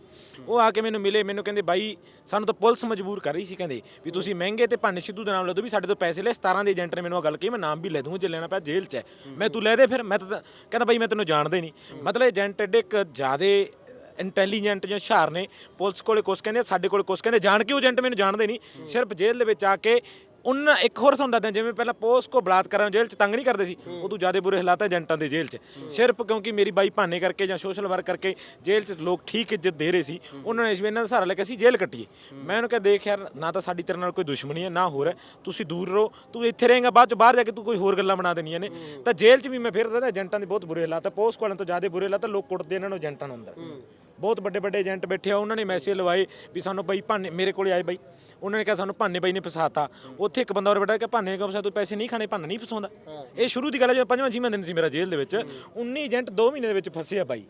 ਉਹ ਆ ਕੇ ਮੈਨੂੰ ਮਿਲੇ, ਮੈਨੂੰ ਕਹਿੰਦੇ, ਬਾਈ, ਸਾਨੂੰ ਤਾਂ ਪੁਲਿਸ ਮਜਬੂਰ ਕਰ ਰਹੀ ਸੀ, ਕਹਿੰਦੇ, ਵੀ ਤੁਸੀਂ ਮਹਿੰਗੇ ਤੇ ਭੰਨ ਸਿੱਧੂ ਦਾ ਨਾਮ ਲੈ ਦਿਓ ਵੀ ਸਾਡੇ ਤੋਂ ਪੈਸੇ ਲੈ 17 ਦੇ ਏਜੰਟ ਨੇ ਮੈਨੂੰ ਆ ਗੱਲ ਕਹੀ, ਮੈਂ ਨਾਮ ਵੀ ਲੈ ਦੂੰਗਾ, ਜੇ ਲੈਣਾ ਪਿਆ ਜੇਲ੍ਹ 'ਚ ਹੈ। ਮੈਂ, ਤੂੰ ਲੈ ਦੇ ਫਿਰ। ਮੈਂ ਤਾਂ ਕਹਿੰਦਾ, ਬਾਈ, ਮੈਂ ਤੈਨੂੰ ਜਾਣਦਾ ਹੀ ਨਹੀਂ। ਮਤਲਬ ਏਜੰਟ ਐਡੇ ਇੱਕ ਜ਼ਿਆਦੇ ਇੰਟੈਲੀਜੈਂਟ ਜਾਂ ਹੁਸ਼ਿਆਰ ਨੇ, ਪੁਲਿਸ ਕੋਲੇ ਕੁਛ ਕਹਿੰਦੇ, ਸਾਡੇ ਕੋਲੇ ਕੁਛ ਕਹਿੰਦੇ, ਜਾਣ ਕੇ ਉਹ ਏਜੰਟ ਮੈਨੂੰ ਜਾਣਦੇ ਨਹੀਂ, ਸਿਰਫ ਜੇਲ੍ਹ ਦੇ ਵਿੱਚ ਆ ਕੇ ਉਹਨਾਂ ਇੱਕ ਹੋਰ ਤੁਹਾਨੂੰ ਦੱਸਦਾ ਜਿਵੇਂ ਪਹਿਲਾਂ ਪੋਸਟ ਕੋ ਬਲਾਤਕਾਰਾਂ ਜੇਲ੍ਹ 'ਚ ਤੰਗ ਨਹੀਂ ਕਰਦੇ ਸੀ ਉਦੋਂ ਜ਼ਿਆਦਾ ਬੁਰੇ ਹਾਲਾਤ ਹੈ ਏਜੰਟਾਂ ਦੇ ਜੇਲ੍ਹ 'ਚ। ਸਿਰਫ ਕਿਉਂਕਿ ਮੇਰੀ ਬਾਈ ਭਾਨੇ ਕਰਕੇ ਜਾਂ ਸੋਸ਼ਲ ਵਰਕ ਕਰਕੇ ਜੇਲ੍ਹ 'ਚ ਲੋਕ ਠੀਕ ਇੱਜ਼ਤ ਦੇ ਰਹੇ ਸੀ ਉਹਨਾਂ ਨੇ ਇਸ ਇਹਨਾਂ ਦਾ ਸਹਾਰਾ ਲੈ ਕੇ ਅਸੀਂ ਜੇਲ੍ਹ ਕੱਟੀਏ। ਮੈਂ ਉਹਨੂੰ ਕਿਹਾ ਦੇਖ ਯਾਰ ਨਾ ਤਾਂ ਸਾਡੀ ਤੇਰੇ ਨਾਲ ਕੋਈ ਦੁਸ਼ਮਣੀ ਹੈ ਨਾ ਹੋਰ ਹੈ। ਤੁਸੀਂ ਦੂਰ ਰਹੋ ਤੂੰ ਇੱਥੇ ਰਹੇਂਗਾ ਬਾਅਦ ਚ ਬਾਹਰ ਜਾ ਕੇ ਤੂੰ ਕੋਈ ਹੋਰ ਗੱਲਾਂ ਬਣਾ ਦੇਣੀਆਂ ਨੇ। ਤਾਂ ਜੇਲ੍ਹ 'ਚ ਵੀ ਮੈਂ ਫਿਰ ਦੱਸਦਾ ਏਜੰਟਾਂ ਦੇ ਬਹੁਤ ਬੁਰੇ ਹਾਲਾਤ ਹੈ ਪੋਸਟ ਕੋਲਾਂ ਤੋਂ ਜ਼ਿਆਦਾ ਬੁਰੇ ਹਾਲਾਤ ਹੈ ਲੋਕ ਕੁੱਟਦੇ ਇਹਨਾਂ ਨੂੰ ਏਜੰਟਾਂ ਨੂੰ ਅੰਦਰ। ਬਹੁਤ ਵੱਡੇ ਵੱਡੇ ਏਜੰਟ ਬੈਠੇ ਆ ਉਹਨਾਂ ਨੇ ਮੈਸੇਜ ਲਵਾਏ ਵੀ ਸਾਨੂੰ ਬਾਈ ਭਾਨੇ ਮੇਰੇ ਕੋਲੇ ਆਏ ਬਾਈ। ਉਹਨਾਂ ਨੇ ਕਿਹਾ ਸਾਨੂੰ ਭਾਨੇ ਬਾਈ ਨੇ ਫਸਾਤਾ। ਉੱਥੇ ਇੱਕ ਬੰਦਾ ਹੋਰ ਬੈਠਾ ਕਿ ਭਾਨੇ ਫਸਾ ਤੂੰ ਪੈਸੇ ਨਹੀਂ ਖਾਣੇ ਭਾਨਾ ਨਹੀਂ ਫਸਾਉਂਦਾ। ਇਹ ਸ਼ੁਰੂ ਦੀ ਗੱਲ ਹੈ ਜਦੋਂ ਪੰਜਵਾਂ ਛੇਵਾਂ ਦਿਨ ਸੀ ਮੇਰਾ ਜੇਲ੍ਹ ਦੇ ਵਿੱਚ 19 ਏਜੰਟ 2 ਮਹੀਨੇ ਦੇ ਵਿੱਚ ਫਸੇ ਆ ਬਾਈ।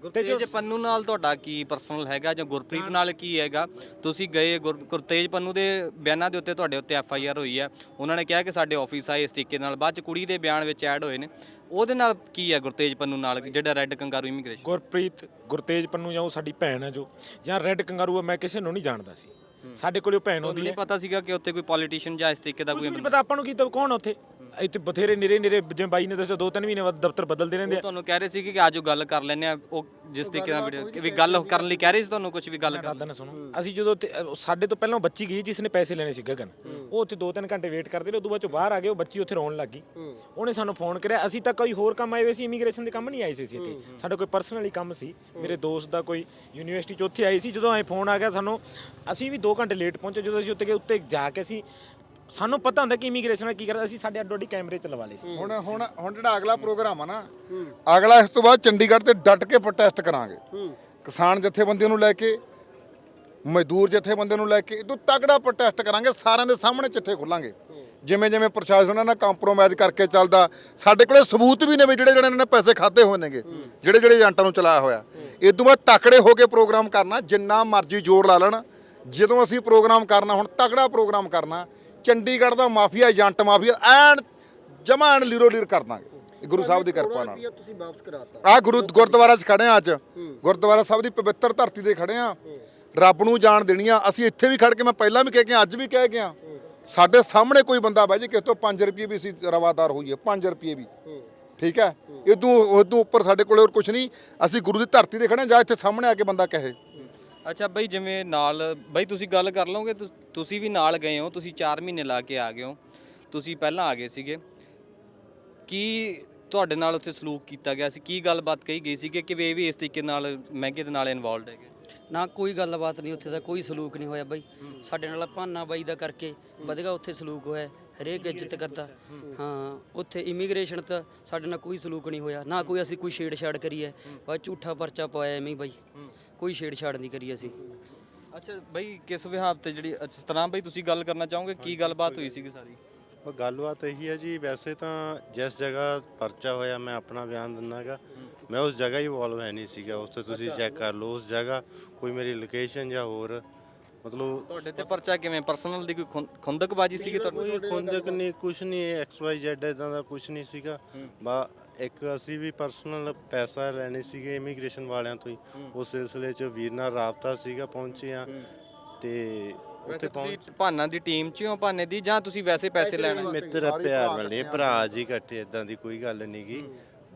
ਗੁਰਤੇਜ ਪੰਨੂ ਨਾਲ ਤੁਹਾਡਾ ਕੀ ਪਰਸਨਲ ਹੈਗਾ ਜਾਂ ਗੁਰਪ੍ਰੀਤ ਨਾਲ ਕੀ ਹੈਗਾ? ਤੁਸੀਂ ਗਏ ਗੁਰ- ਗੁਰਤੇਜ ਪੰਨੂ ਦੇ ਬਿਆਨਾਂ ਦੇ ਉੱਤੇ ਤੁਹਾਡੇ ਉੱਤੇ ਐਫ ਆਈ ਆਰ ਹੋਈ ਹੈ। ਉਹਨਾਂ ਨੇ ਕਿਹਾ ਕਿ ਸਾਡੇ ਆਫਿਸ ਆਏ ਇਸ ਤਰੀਕੇ ਨਾਲ ਬਾਅਦ ਚ ਕੁੜੀ ਦੇ ਬਿਆਨ ਵਿੱਚ ਐਡ ਹੋਏ ਨੇ। ਉਹਦੇ ਨਾਲ ਕੀ ਹੈ ਗੁਰਤੇਜ ਪੰਨੂ ਨਾਲ ਜਿਹੜਾ red kangaroo immigration
Gurpreet Gurtej Pannu ਜਾਂ ਉਹ ਸਾਡੀ ਭੈਣ ਹੈ ਜੋ ਜਾਂ ਰੈੱਡ ਕੰਗਾਰੂ ਆ ਮੈਂ ਕਿਸੇ ਨੂੰ ਨਹੀਂ ਜਾਣਦਾ ਸੀ। ਸਾਡੇ ਕੋਲੇ ਉਹ ਭੈਣ ਆਉਂਦੀ
ਨਹੀਂ
ਹੈ।
ਪਤਾ ਸੀਗਾ ਕਿ ਉੱਥੇ ਕੋਈ ਪੋਲੀਟੀਸ਼ੀਅਨ ਜਾਂ ਇਸ ਤਰੀਕੇ ਦਾ ਕੋਈ
ਨਹੀਂ ਪਤਾ ਆਪਾਂ ਨੂੰ ਕੀ ਤਾਂ ਕੌਣ ਆ ਉੱਥੇ? ਇੱਥੇ ਬਥੇਰੇ ਨਿਰੇ ਨਿਰੇ ਜਿਵੇਂ ਬਾਈ ਨੇ ਦੱਸਿਆ ਦੋ ਤਿੰਨ ਮਹੀਨੇ ਬਾਅਦ ਦਫ਼ਤਰ ਬਦਲਦੇ ਰਹਿੰਦੇ ਆ।
ਤੁਹਾਨੂੰ ਕਹਿ ਰਹੇ ਸੀ ਕਿ ਆਜੋ ਗੱਲ ਕਰ ਲੈਨੇ ਆ ਉਹ ਜਿਸ ਤਰੀਕੇ ਨਾਲ ਵੀਡੀਓ ਵੀ ਗੱਲ ਕਰਨ ਲਈ ਕਹਿ ਰਹੇ ਸੀ ਤੁਹਾਨੂੰ ਕੁਝ ਵੀ ਗੱਲ ਕਰ
ਦਾਦਾ ਨੇ ਸੁਣੋ। ਅਸੀਂ ਜਦੋਂ ਉੱਥੇ- ਅਹ ਸਾਡੇ ਤੋਂ ਪਹਿਲਾਂ ਉਹ ਬੱਚੀ ਗਈ ਜਿਸ ਨੇ ਪੈਸੇ ਲੈਣੇ ਸੀ ਗਗਨ। ਉਹ ਉੱਥੇ 2-3 ਘੰਟੇ ਵੇਟ ਕਰਦੇ ਰਹੇ ਉਦੋਂ ਬਾਅਦ ਚੋਂ ਬਾਹਰ ਆ ਗਏ ਉਹ ਬੱਚੀ ਉੱਥੇ ਰੋਣ ਲੱਗ ਗਈ। ਉਹਨੇ ਸਾਨੂੰ ਫੋਨ ਕਰਿਆ। ਅਸੀਂ ਤਾਂ ਕੋਈ ਹੋਰ ਕੰਮ ਆਏ ਹੋਏ ਸੀ ਇਮੀਗ੍ਰੇਸ਼ਨ ਦੇ ਕੰਮ ਨਹੀਂ ਆਏ ਸੀ ਅਸੀਂ ਇੱਥੇ। ਸਾਡਾ ਕੋਈ ਪਰਸਨਲੀ ਕੰਮ ਸੀ। ਮੇਰੇ ਦੋਸਤ ਦਾ ਕੋਈ ਯੂਨੀਵਰਸਿਟੀ ਚ ਉੱਥੇ ਆਏ ਸੀ ਜਦੋਂ ਐ ਫੋਨ ਆ ਗਿਆ ਸਾਨੂੰ ਅਸੀਂ ਵੀ 2 ਘੰਟੇ ਲੇਟ ਪਹੁੰਚੇ। ਜਦੋਂ ਅਸੀਂ ਉੱਤੇ ਗਏ ਉੱਤੇ ਜਾ ਕੇ ਅਸੀਂ ਸਾਨੂੰ ਪਤਾ ਹੁੰਦਾ ਕਿ ਇਮੀਗ੍ਰੇਸ਼ਨ ਕੀ ਕਰਦਾ, ਅਸੀਂ ਸਾਡੇ ਅੱਡੋ ਅੱਡੀ ਕੈਮਰੇ ਚ ਲਵਾ ਲਏ ਸੀ।
ਹੁਣ ਹੁਣ ਹੁਣ ਜਿਹੜਾ ਅਗਲਾ ਪ੍ਰੋਗਰਾਮ ਆ ਨਾ, ਅਗਲਾ ਇਸ ਤੋਂ ਬਾਅਦ ਚੰਡੀਗੜ੍ਹ ਤੇ ਡਟ ਕੇ ਪ੍ਰੋਟੈਸਟ ਕਰਾਂਗੇ। ਕਿਸਾਨ ਜਥੇਬੰਦੀਆਂ ਨੂੰ ਲੈ ਕੇ, ਮਜ਼ਦੂਰ ਜਥੇਬੰਦੀਆਂ ਨੂੰ ਲੈ ਕੇ, ਇਦੋਂ ਤਗੜਾ ਪ੍ਰੋਟੈਸਟ ਕਰਾਂਗੇ, ਸਾਰਿਆਂ ਦੇ ਸਾਹਮਣੇ ਚਿੱਠੇ ਖੁੱਲਾਂਗੇ। ਜਿਵੇਂ ਜਿਵੇਂ ਪ੍ਰਸ਼ਾਸਨ ਉਹਨਾਂ ਨਾਲ ਕੰਪਰੋਮਾਈਜ਼ ਕਰਕੇ ਚੱਲਦਾ, ਸਾਡੇ ਕੋਲੇ ਸਬੂਤ ਵੀ ਨੇ ਵੀ ਜਿਹੜੇ ਜਿਹੜੇ ਇਹਨਾਂ ਨੇ ਪੈਸੇ ਖਾਦੇ ਹੋਏ ਨੇਗੇ, ਜਿਹੜੇ ਜਿਹੜੇ ਏਜੰਟਾਂ ਨੂੰ ਚਲਾਇਆ ਹੋਇਆ। ਇਦੋਂ ਬਾਅਦ ਤਕੜੇ ਹੋ ਕੇ ਪ੍ਰੋਗਰਾਮ ਕਰਨਾ, ਜਿੰਨਾ ਮਰਜ਼ੀ ਜ਼ੋਰ ਲਾ ਲੈਣ, ਜਦੋਂ ਅਸੀਂ ਪ੍ਰੋਗਰਾਮ ਕਰਨਾ, ਹੁਣ ਤਗੜਾ ਪ੍ਰੋਗਰਾਮ ਕਰਨਾ ਚੰਡੀਗੜ੍ਹ ਦਾ ਮਾਫੀਆ ਏਜੰਟ ਮਾਫੀਆ ਐਨ ਜਮਾਨ ਲੀਰੋ ਲੀਰ ਕਰ ਦਾਂਗੇ। ਗੁਰੂ ਸਾਹਿਬ ਦੀ ਕਿਰਪਾ ਨਾਲ।
ਤੁਸੀਂ ਵਾਪਸ ਕਰਾਤਾ।
ਆ ਗੁਰੂ ਗੁਰਦੁਆਰਾ 'ਚ ਖੜੇ ਆ ਅੱਜ। ਗੁਰਦੁਆਰਾ ਸਾਹਿਬ ਦੀ ਪਵਿੱਤਰ ਧਰਤੀ ਤੇ ਖੜੇ ਆ। ਰੱਬ ਨੂੰ ਜਾਣ ਦੇਣੀ ਆ ਅਸੀਂ ਇੱਥੇ ਵੀ ਖੜ ਕੇ ਮੈਂ ਪਹਿਲਾਂ ਵੀ ਕਹਿ ਗਿਆ ਅੱਜ ਵੀ ਕਹਿ ਗਿਆ ਸਾਡੇ ਸਾਹਮਣੇ ਕੋਈ ਬੰਦਾ ਬਾਈ ਜੀ ਕਿਸੇ ਤੋਂ 5 ਰੁਪਏ ਵੀ ਅਸੀਂ ਰਵਾਦਾਰ ਹੋਈਏ। 5 ਰੁਪਏ ਵੀ। ਠੀਕ ਹੈ? ਇਦੋਂ ਉਦੋਂ ਉੱਪਰ ਸਾਡੇ ਕੋਲੇ ਹੋਰ ਕੁਝ ਨਹੀਂ। ਅਸੀਂ ਗੁਰੂ ਦੀ ਧਰਤੀ ਤੇ ਖੜੇ ਹਾਂ, ਜਾਂ ਇੱਥੇ ਸਾਹਮਣੇ ਆ ਕੇ ਬੰਦਾ ਕਹੇ।
ਅੱਛਾ ਬਈ ਜਿਵੇਂ ਨਾਲ, ਬਈ ਤੁਸੀਂ ਗੱਲ ਕਰ ਲਓਗੇ, ਤੁ- ਤੁਸੀਂ ਵੀ ਨਾਲ ਗਏ ਹੋ, ਤੁਸੀਂ 4 ਮਹੀਨੇ ਲਾ ਕੇ ਆ ਗਏ ਹੋ, ਤੁਸੀਂ ਪਹਿਲਾਂ ਆ ਗਏ ਸੀਗੇ। ਕੀ ਤੁਹਾਡੇ ਨਾਲ ਉੱਥੇ ਸਲੂਕ ਕੀਤਾ ਗਿਆ ਸੀ? ਕੀ ਗੱਲਬਾਤ ਕਹੀ ਗਈ ਸੀ ਕਿ ਕਿ ਵੀ ਇਹ ਵੀ ਇਸ ਤਰੀਕੇ ਨਾਲ ਮਹਿੰਗੇ ਦੇ ਨਾਲ ਇਨਵੋਲਡ ਹੈਗੇ?
ਨਾ, ਕੋਈ ਗੱਲਬਾਤ ਨਹੀਂ, ਉੱਥੇ ਦਾ ਕੋਈ ਸਲੂਕ ਨਹੀਂ ਹੋਇਆ ਬਾਈ। ਸਾਡੇ ਨਾਲ ਭਾਨਾ ਬਾਈ ਦਾ ਕਰਕੇ ਵਧੀਆ ਉੱਥੇ ਸਲੂਕ ਹੋਇਆ, ਹਰੇਕ ਇੱਜ਼ਤ ਕਰਦਾ। ਹਾਂ, ਉੱਥੇ ਇਮੀਗ੍ਰੇਸ਼ਨ ਤਾਂ ਸਾਡੇ ਨਾਲ ਕੋਈ ਸਲੂਕ ਨਹੀਂ ਹੋਇਆ। ਨਾ ਕੋਈ ਅਸੀਂ ਕੋਈ ਛੇੜਛਾੜ ਕਰੀ ਹੈ, ਬਸ ਝੂਠਾ ਪਰਚਾ ਪਾਇਆ ਐਵੇਂ ਹੀ ਬਾਈ। ਕੋਈ ਛੇੜਛਾੜ ਨਹੀਂ ਕਰੀ ਅਸੀਂ।
ਅੱਛਾ ਬਈ ਕਿਸ ਵਿਹਾਰ ਤੇ ਜਿਹੜੀ ਇਸ ਤਰ੍ਹਾਂ ਬਈ ਤੁਸੀਂ ਗੱਲ ਕਰਨਾ ਚਾਹੋਗੇ? ਕੀ ਗੱਲਬਾਤ ਹੋਈ ਸੀਗੀ ਸਾਰੀ?
ਉਹ ਗੱਲਬਾਤ ਇਹੀ ਹੈ ਜੀ ਵੈਸੇ ਤਾਂ ਜਿਸ ਜਗ੍ਹਾ ਪਰਚਾ ਹੋਇਆ ਮੈਂ ਆਪਣਾ ਬਿਆਨ ਦਿੰਨਾਗਾ ਮੈਂ ਉਸ ਜਗ੍ਹਾ ਹੀ ਇਨਵੋਲਵ ਹੈ ਨਹੀਂ ਸੀਗਾ ਉਸ ਤੇ ਤੁਸੀਂ ਚੈੱਕ ਕਰ ਲਓ। ਉਸ ਜਗ੍ਹਾ ਕੋਈ ਮੇਰੀ ਲੋਕੇਸ਼ਨ ਜਾਂ ਹੋਰ ਮਤਲਬ
ਤੁਹਾਡੇ ਤੇ ਪਰਚਾ ਕਿਵੇਂ? ਪਰਸਨਲ ਦੀ ਕੋਈ ਖੁੰਦਕਬਾਜੀ ਸੀਗੀ ਤੁਹਾਨੂੰ
ਕੋਈ ਖੁੰਦਕ ਨਹੀਂ ਕੁਛ ਨਹੀਂ ਐਕਸ ਵਾਈ ਜ਼ੈਡ ਇਦਾਂ ਦਾ ਕੁਛ ਨਹੀਂ ਸੀਗਾ। ਬਾ ਇੱਕ ਅਸੀਂ ਵੀ ਪਰਸਨਲ ਪੈਸਾ ਲੈਣੇ ਸੀਗੇ ਇਮੀਗ੍ਰੇਸ਼ਨ ਵਾਲਿਆਂ ਤੋਂ ਹੀ। ਉਸ ਸਿਲਸਿਲੇ 'ਚ ਵੀਰ ਨਾਲ ਰਾਬਤਾ ਸੀਗਾ ਪਹੁੰਚੇ ਆ ਤੇ ਉੱਥੇ ਪਹੁੰਚ
ਭਾਨਾ ਦੀ ਟੀਮ 'ਚ ਹੋ ਭਾਨੇ ਦੀ ਜਾਂ ਤੁਸੀਂ ਵੈਸੇ ਪੈਸੇ ਲੈਣੇ?
ਮਿੱਤਰ ਪਿਆਰ ਵਾਲੇ ਭਰਾ ਜੀ ਇਕੱਠੇ ਇਦਾਂ ਦੀ ਕੋਈ ਗੱਲ ਨਹੀਂ ਗੀ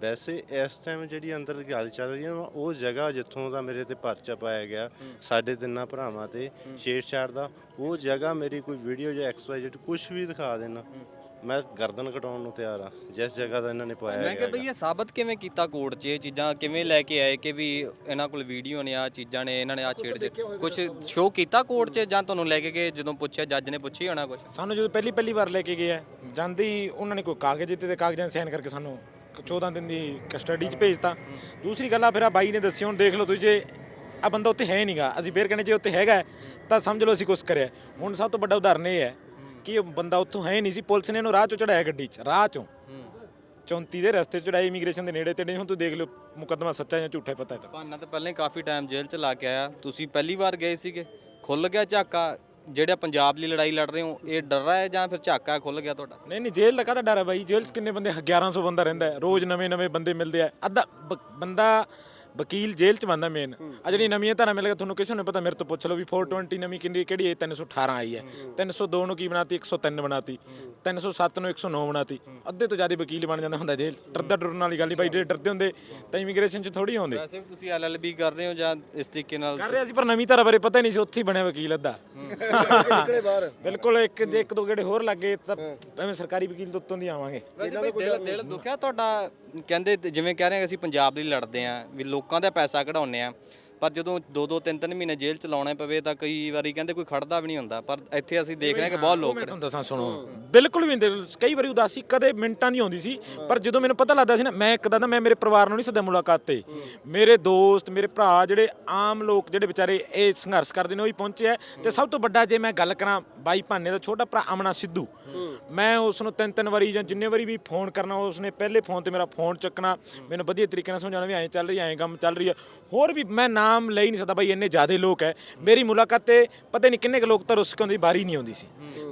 ਵੈਸੇ ਇਸ ਟਾਈਮ ਜਿਹੜੀ ਅੰਦਰ ਦੀ ਗੱਲ ਚੱਲ ਰਹੀ ਹੈ ਨਾ, ਉਹ ਜਗ੍ਹਾ ਜਿੱਥੋਂ ਦਾ ਮੇਰੇ ਤੇ ਪਰਚਾ ਪਾਇਆ ਗਿਆ ਸਾਡੇ ਤਿੰਨਾਂ ਭਰਾਵਾਂ ਤੇ ਛੇੜਛਾੜ ਦਾ ਉਹ ਜਗ੍ਹਾ ਮੇਰੀ ਕੋਈ ਵੀਡੀਓ ਜਾਂ ਐਕਸ ਵਾਈ ਜ਼ੈਡ ਕੁਝ ਵੀ ਦਿਖਾ ਦੇਣਾ। ਮੈਂ ਗਰਦਨ ਕਟਾਉਣ ਨੂੰ ਤਿਆਰ ਆ ਜਿਸ ਜਗ੍ਹਾ ਦਾ ਇਹਨਾਂ ਨੇ ਪਾਇਆ
ਮੈਂ ਕਿਹਾ
ਗਿਆ
ਬਈ ਇਹ ਸਾਬਤ ਕਿਵੇਂ ਕੀਤਾ ਕੋਰਟ 'ਚ ਇਹ ਚੀਜ਼ਾਂ? ਕਿਵੇਂ ਲੈ ਕੇ ਆਏ ਕਿ ਵੀ ਇਹਨਾਂ ਕੋਲ ਵੀਡੀਓ ਨੇ ਆ ਚੀਜ਼ਾਂ ਨੇ ਇਹਨਾਂ ਨੇ ਆ ਛੇੜ ਛੇ ਕੁਝ ਸ਼ੋਅ ਕੀਤਾ ਕੋਰਟ 'ਚ ਜਾਂ ਤੁਹਾਨੂੰ ਲੈ ਕੇ ਗਏ ਜਦੋਂ ਪੁੱਛਿਆ ਜੱਜ ਨੇ ਪੁੱਛਿਆ ਹੋਣਾ ਕੁਝ
ਸਾਨੂੰ ਜਦੋਂ ਪਹਿਲੀ ਪਹਿਲੀ ਵਾਰ ਲੈ ਕੇ ਗਏ ਆ ਜਾਂਦੇ ਹੀ ਉਹਨਾਂ ਨੇ ਕੋਈ ਕਾਗਜ਼ ਦਿੱਤੇ ਤੇ ਕਾਗਜ਼ਾਂ ਸਾਈਨ ਕਰਕੇ ਸਾਨੂੰ 14 ਦਿਨ ਦੀ ਕਸਟਡੀ 'ਚ ਭੇਜਤਾ। ਦੂਸਰੀ ਗੱਲ ਆ, ਫਿਰ ਆ ਬਾਈ ਨੇ ਦੱਸਿਆ ਹੁਣ ਦੇਖ ਲਓ ਤੁਸੀਂ ਜੇ ਆ ਬੰਦਾ ਉੱਥੇ ਹੈ ਨਹੀਂਗਾ ਅਸੀਂ ਫੇਰ ਕਹਿੰਦੇ ਜੇ ਉੱਥੇ ਹੈਗਾ ਤਾਂ ਸਮਝ ਲਓ ਅਸੀਂ ਕੁਛ ਕਰਿਆ ਹੁਣ ਸਭ ਤੋਂ ਵੱਡਾ ਉਦਾਹਰਨ ਇਹ ਹੈ ਕਿ ਉਹ ਬੰਦਾ ਉੱਥੋਂ ਹੈ ਨਹੀਂ ਸੀ, ਪੁਲਿਸ ਨੇ ਇਹਨੂੰ ਰਾਹ 'ਚੋਂ ਚੜਾਇਆ ਗੱਡੀ 'ਚ, ਰਾਹ 'ਚੋਂ। 34 ਦੇ ਰਸਤੇ 'ਚ ਇਮੀਗ੍ਰੇਸ਼ਨ ਦੇ ਨੇੜੇ ਤੇੜੇ, ਹੁਣ ਤੂੰ ਦੇਖ ਲਓ ਮੁਕੱਦਮਾ ਸੱਚਾ ਜਾਂ ਝੂਠਾ ਹੈ ਪਤਾ ਹੈ ਤਾਂ
ਭਾਨਾ ਤਾਂ ਪਹਿਲਾਂ ਹੀ ਕਾਫੀ ਟਾਈਮ ਜੇਲ੍ਹ 'ਚ ਲਾ ਕੇ ਆਇਆ। ਤੁਸੀਂ ਪਹਿਲੀ ਵਾਰ ਗਏ ਸੀਗੇ ਖੁੱਲ ਗਿਆ ਝਾਕਾ ਜਿਹੜਾ ਪੰਜਾਬ ਲਈ ਲੜਾਈ ਲੜ ਰਹੇ ਹੋ, ਇਹ ਡਰ ਹੈ ਜਾਂ ਫਿਰ ਝਾਕਾ ਖੁੱਲ ਗਿਆ ਤੁਹਾਡਾ?
ਨਹੀਂ ਨਹੀਂ, ਜੇਲ੍ਹ ਦਾ ਕਾਹਦਾ ਡਰ ਹੈ ਬਾਈ? ਜੇਲ੍ਹ 'ਚ ਕਿੰਨੇ ਬੰਦੇ 1100 ਬੰਦਾ ਰਹਿੰਦਾ ਹੈ, ਰੋਜ਼ ਨਵੇਂ ਨਵੇਂ ਬੰਦੇ ਮਿਲਦੇ ਆ। ਅੱਧਾ ਬ- ਬੰਦਾ ਵਕੀਲ ਜੇਲ੍ਹ 'ਚ ਬੰਦਾ ਮੇਨ ਆ ਜਿਹੜੀ ਨਵੀਆਂ ਧਾਰਾ ਮਿਲ ਗਿਆ ਤੁਹਾਨੂੰ ਕਿਸੇ ਨੂੰ ਪਤਾ ਮੇਰੇ ਤੋਂ ਪੁੱਛ ਲਓ ਵੀ 420 ਨਵੀਂ ਕਿੰਨੀ ਕਿਹੜੀ ਹੈ 318 ਆਈ ਹੈ। 302 ਨੂੰ ਕੀ ਬਣਾਤੀ? 103 ਬਣਾਤੀ। 307 ਨੂੰ 109 ਬਣਾਤੀ। ਅੱਧੇ ਤੋਂ ਜ਼ਿਆਦਾ ਵਕੀਲ ਬਣ ਜਾਂਦਾ ਹੁੰਦਾ ਜੇਲ੍ਹ ਡਰਦਾ ਡਰਨ ਵਾਲੀ ਗੱਲ ਨਹੀਂ ਬਾਈ ਜੇ ਡਰਦੇ ਹੁੰਦੇ ਤਾਂ ਇਮੀਗ੍ਰੇਸ਼ਨ 'ਚ ਥੋੜੀ ਆਉਂਦੇ।
ਵੈਸੇ ਵੀ ਤੁਸੀਂ ਐਲਐਲਬੀ ਕਰ ਰਹੇ ਹੋ ਜਾਂ ਇਸ ਤਰੀਕੇ ਨਾਲ
ਕਰ ਰਿਹਾ ਸੀ ਪਰ ਨਵੀਂ ਧਾਰਾ ਬਾਰੇ ਪਤਾ ਹੀ ਨਹੀਂ ਸੀ ਉੱਥੇ ਹੀ ਬਣਿਆ ਵਕੀਲ ਅੱਧਾ। ਬਿਲਕੁਲ ਇੱਕ ਜੇ ਇੱਕ ਦੋ ਗੇੜੇ ਹੋਰ ਲੱਗੇ ਤਾਂ ਐਵੇਂ ਸਰਕਾਰੀ ਵਕੀਲ ਤੋਂ ਉੱਤੋਂ ਦੀ ਆਵਾਂਗੇ।
ਵੈਸੇ ਬਈ ਦਿਲ ਦਿਲ ਦੁਖਿਆ ਤੁਹਾਡਾ? ਕਹਿੰਦੇ ਜਿਵੇਂ ਕਹਿ ਰਹੇ ਆ ਅਸੀਂ ਪੰਜਾਬ ਲਈ ਲੜਦੇ ਆ ਵੀ ਲੋਕਾਂ ਲੋਕਾਂ ਦਾ ਪੈਸਾ ਕਢਾਉਂਦੇ ਆ ਪਰ ਜਦੋਂ ਦੋ ਦੋ ਤਿੰਨ ਤਿੰਨ ਮਹੀਨੇ ਜੇਲ੍ਹ ਚ ਲਾਉਣੇ ਪਵੇ ਤਾਂ ਕਈ ਵਾਰੀ ਕਹਿੰਦੇ ਕੋਈ ਖੜਦਾ ਵੀ ਨਹੀਂ ਹੁੰਦਾ। ਪਰ ਇੱਥੇ ਅਸੀਂ ਦੇਖ ਰਹੇ ਹਾਂ ਕਿ ਬਹੁਤ ਲੋਕ
ਮੈਂ ਤੁਹਾਨੂੰ ਦੱਸਾਂ ਸੁਣੋ। ਬਿਲਕੁਲ ਵੀ ਨਹੀਂ ਕਈ ਵਾਰੀ ਉਦਾਸੀ ਕਦੇ ਮਿੰਟਾਂ ਦੀ ਆਉਂਦੀ ਸੀ ਪਰ ਜਦੋਂ ਮੈਨੂੰ ਪਤਾ ਲੱਗਦਾ ਸੀ ਨਾ ਮੈਂ ਇੱਕ ਦਾ ਨਾ ਮੈਂ ਮੇਰੇ ਪਰਿਵਾਰ ਨੂੰ ਨਹੀਂ ਸਦਾ ਮੁਲਾਕਾਤ ਤੇ। ਮੇਰੇ ਦੋਸਤ ਮੇਰੇ ਭਰਾ ਜਿਹੜੇ ਆਮ ਲੋਕ ਜਿਹੜੇ ਵਿਚਾਰੇ ਇਹ ਸੰਘਰਸ਼ ਕਰਦੇ ਨੇ ਉਹ ਹੀ ਪਹੁੰਚੇ ਆ। ਤੇ ਸਭ ਤੋਂ ਵੱਡਾ ਜੇ ਮੈਂ ਗੱਲ ਕਰਾਂ ਬਾਈ ਭਾਨੇ ਦਾ ਛੋਟਾ ਭਰਾ ਅਮਨਾ ਸਿੱਧੂ। ਮੈਂ ਉਸ ਨੂੰ ਤਿੰਨ ਤਿੰਨ ਵਾਰੀ ਜਾਂ ਜਿੰਨੇ ਵਾਰੀ ਵੀ ਫੋਨ ਕਰਨਾ ਉਸਨੇ ਪਹਿਲੇ ਫੋਨ ਤੇ ਮੇਰਾ ਫੋਨ ਚੱਕਣਾ। ਮੈਨੂੰ ਵਧੀਆ ਤਰੀਕੇ ਨਾਲ ਸਮਝਾਉਣਾ ਵੀ ਐਂ ਚੱਲ ਰਹੀ ਐਂ ਕੰਮ ਚੱਲ ਰਹੀ ਹੈ। ਹੋਰ ਵੀ ਮੈਂ ਨਾਮ ਲੈ ਹੀ ਨਹੀਂ ਸਕਦਾ ਬਾਈ ਇੰਨੇ ਜ਼ਿਆਦੇ ਲੋਕ ਹੈ ਮੇਰੀ ਮੁਲਾਕਾਤ ਤੇ ਪਤਾ ਨਹੀਂ ਕਿੰਨੇ ਕੁ ਲੋਕ ਤਾਂ ਰੁੱਸ ਕੇ ਆਉਂਦੀ ਬਾਰੀ ਨਹੀਂ ਆਉਂਦੀ ਸੀ।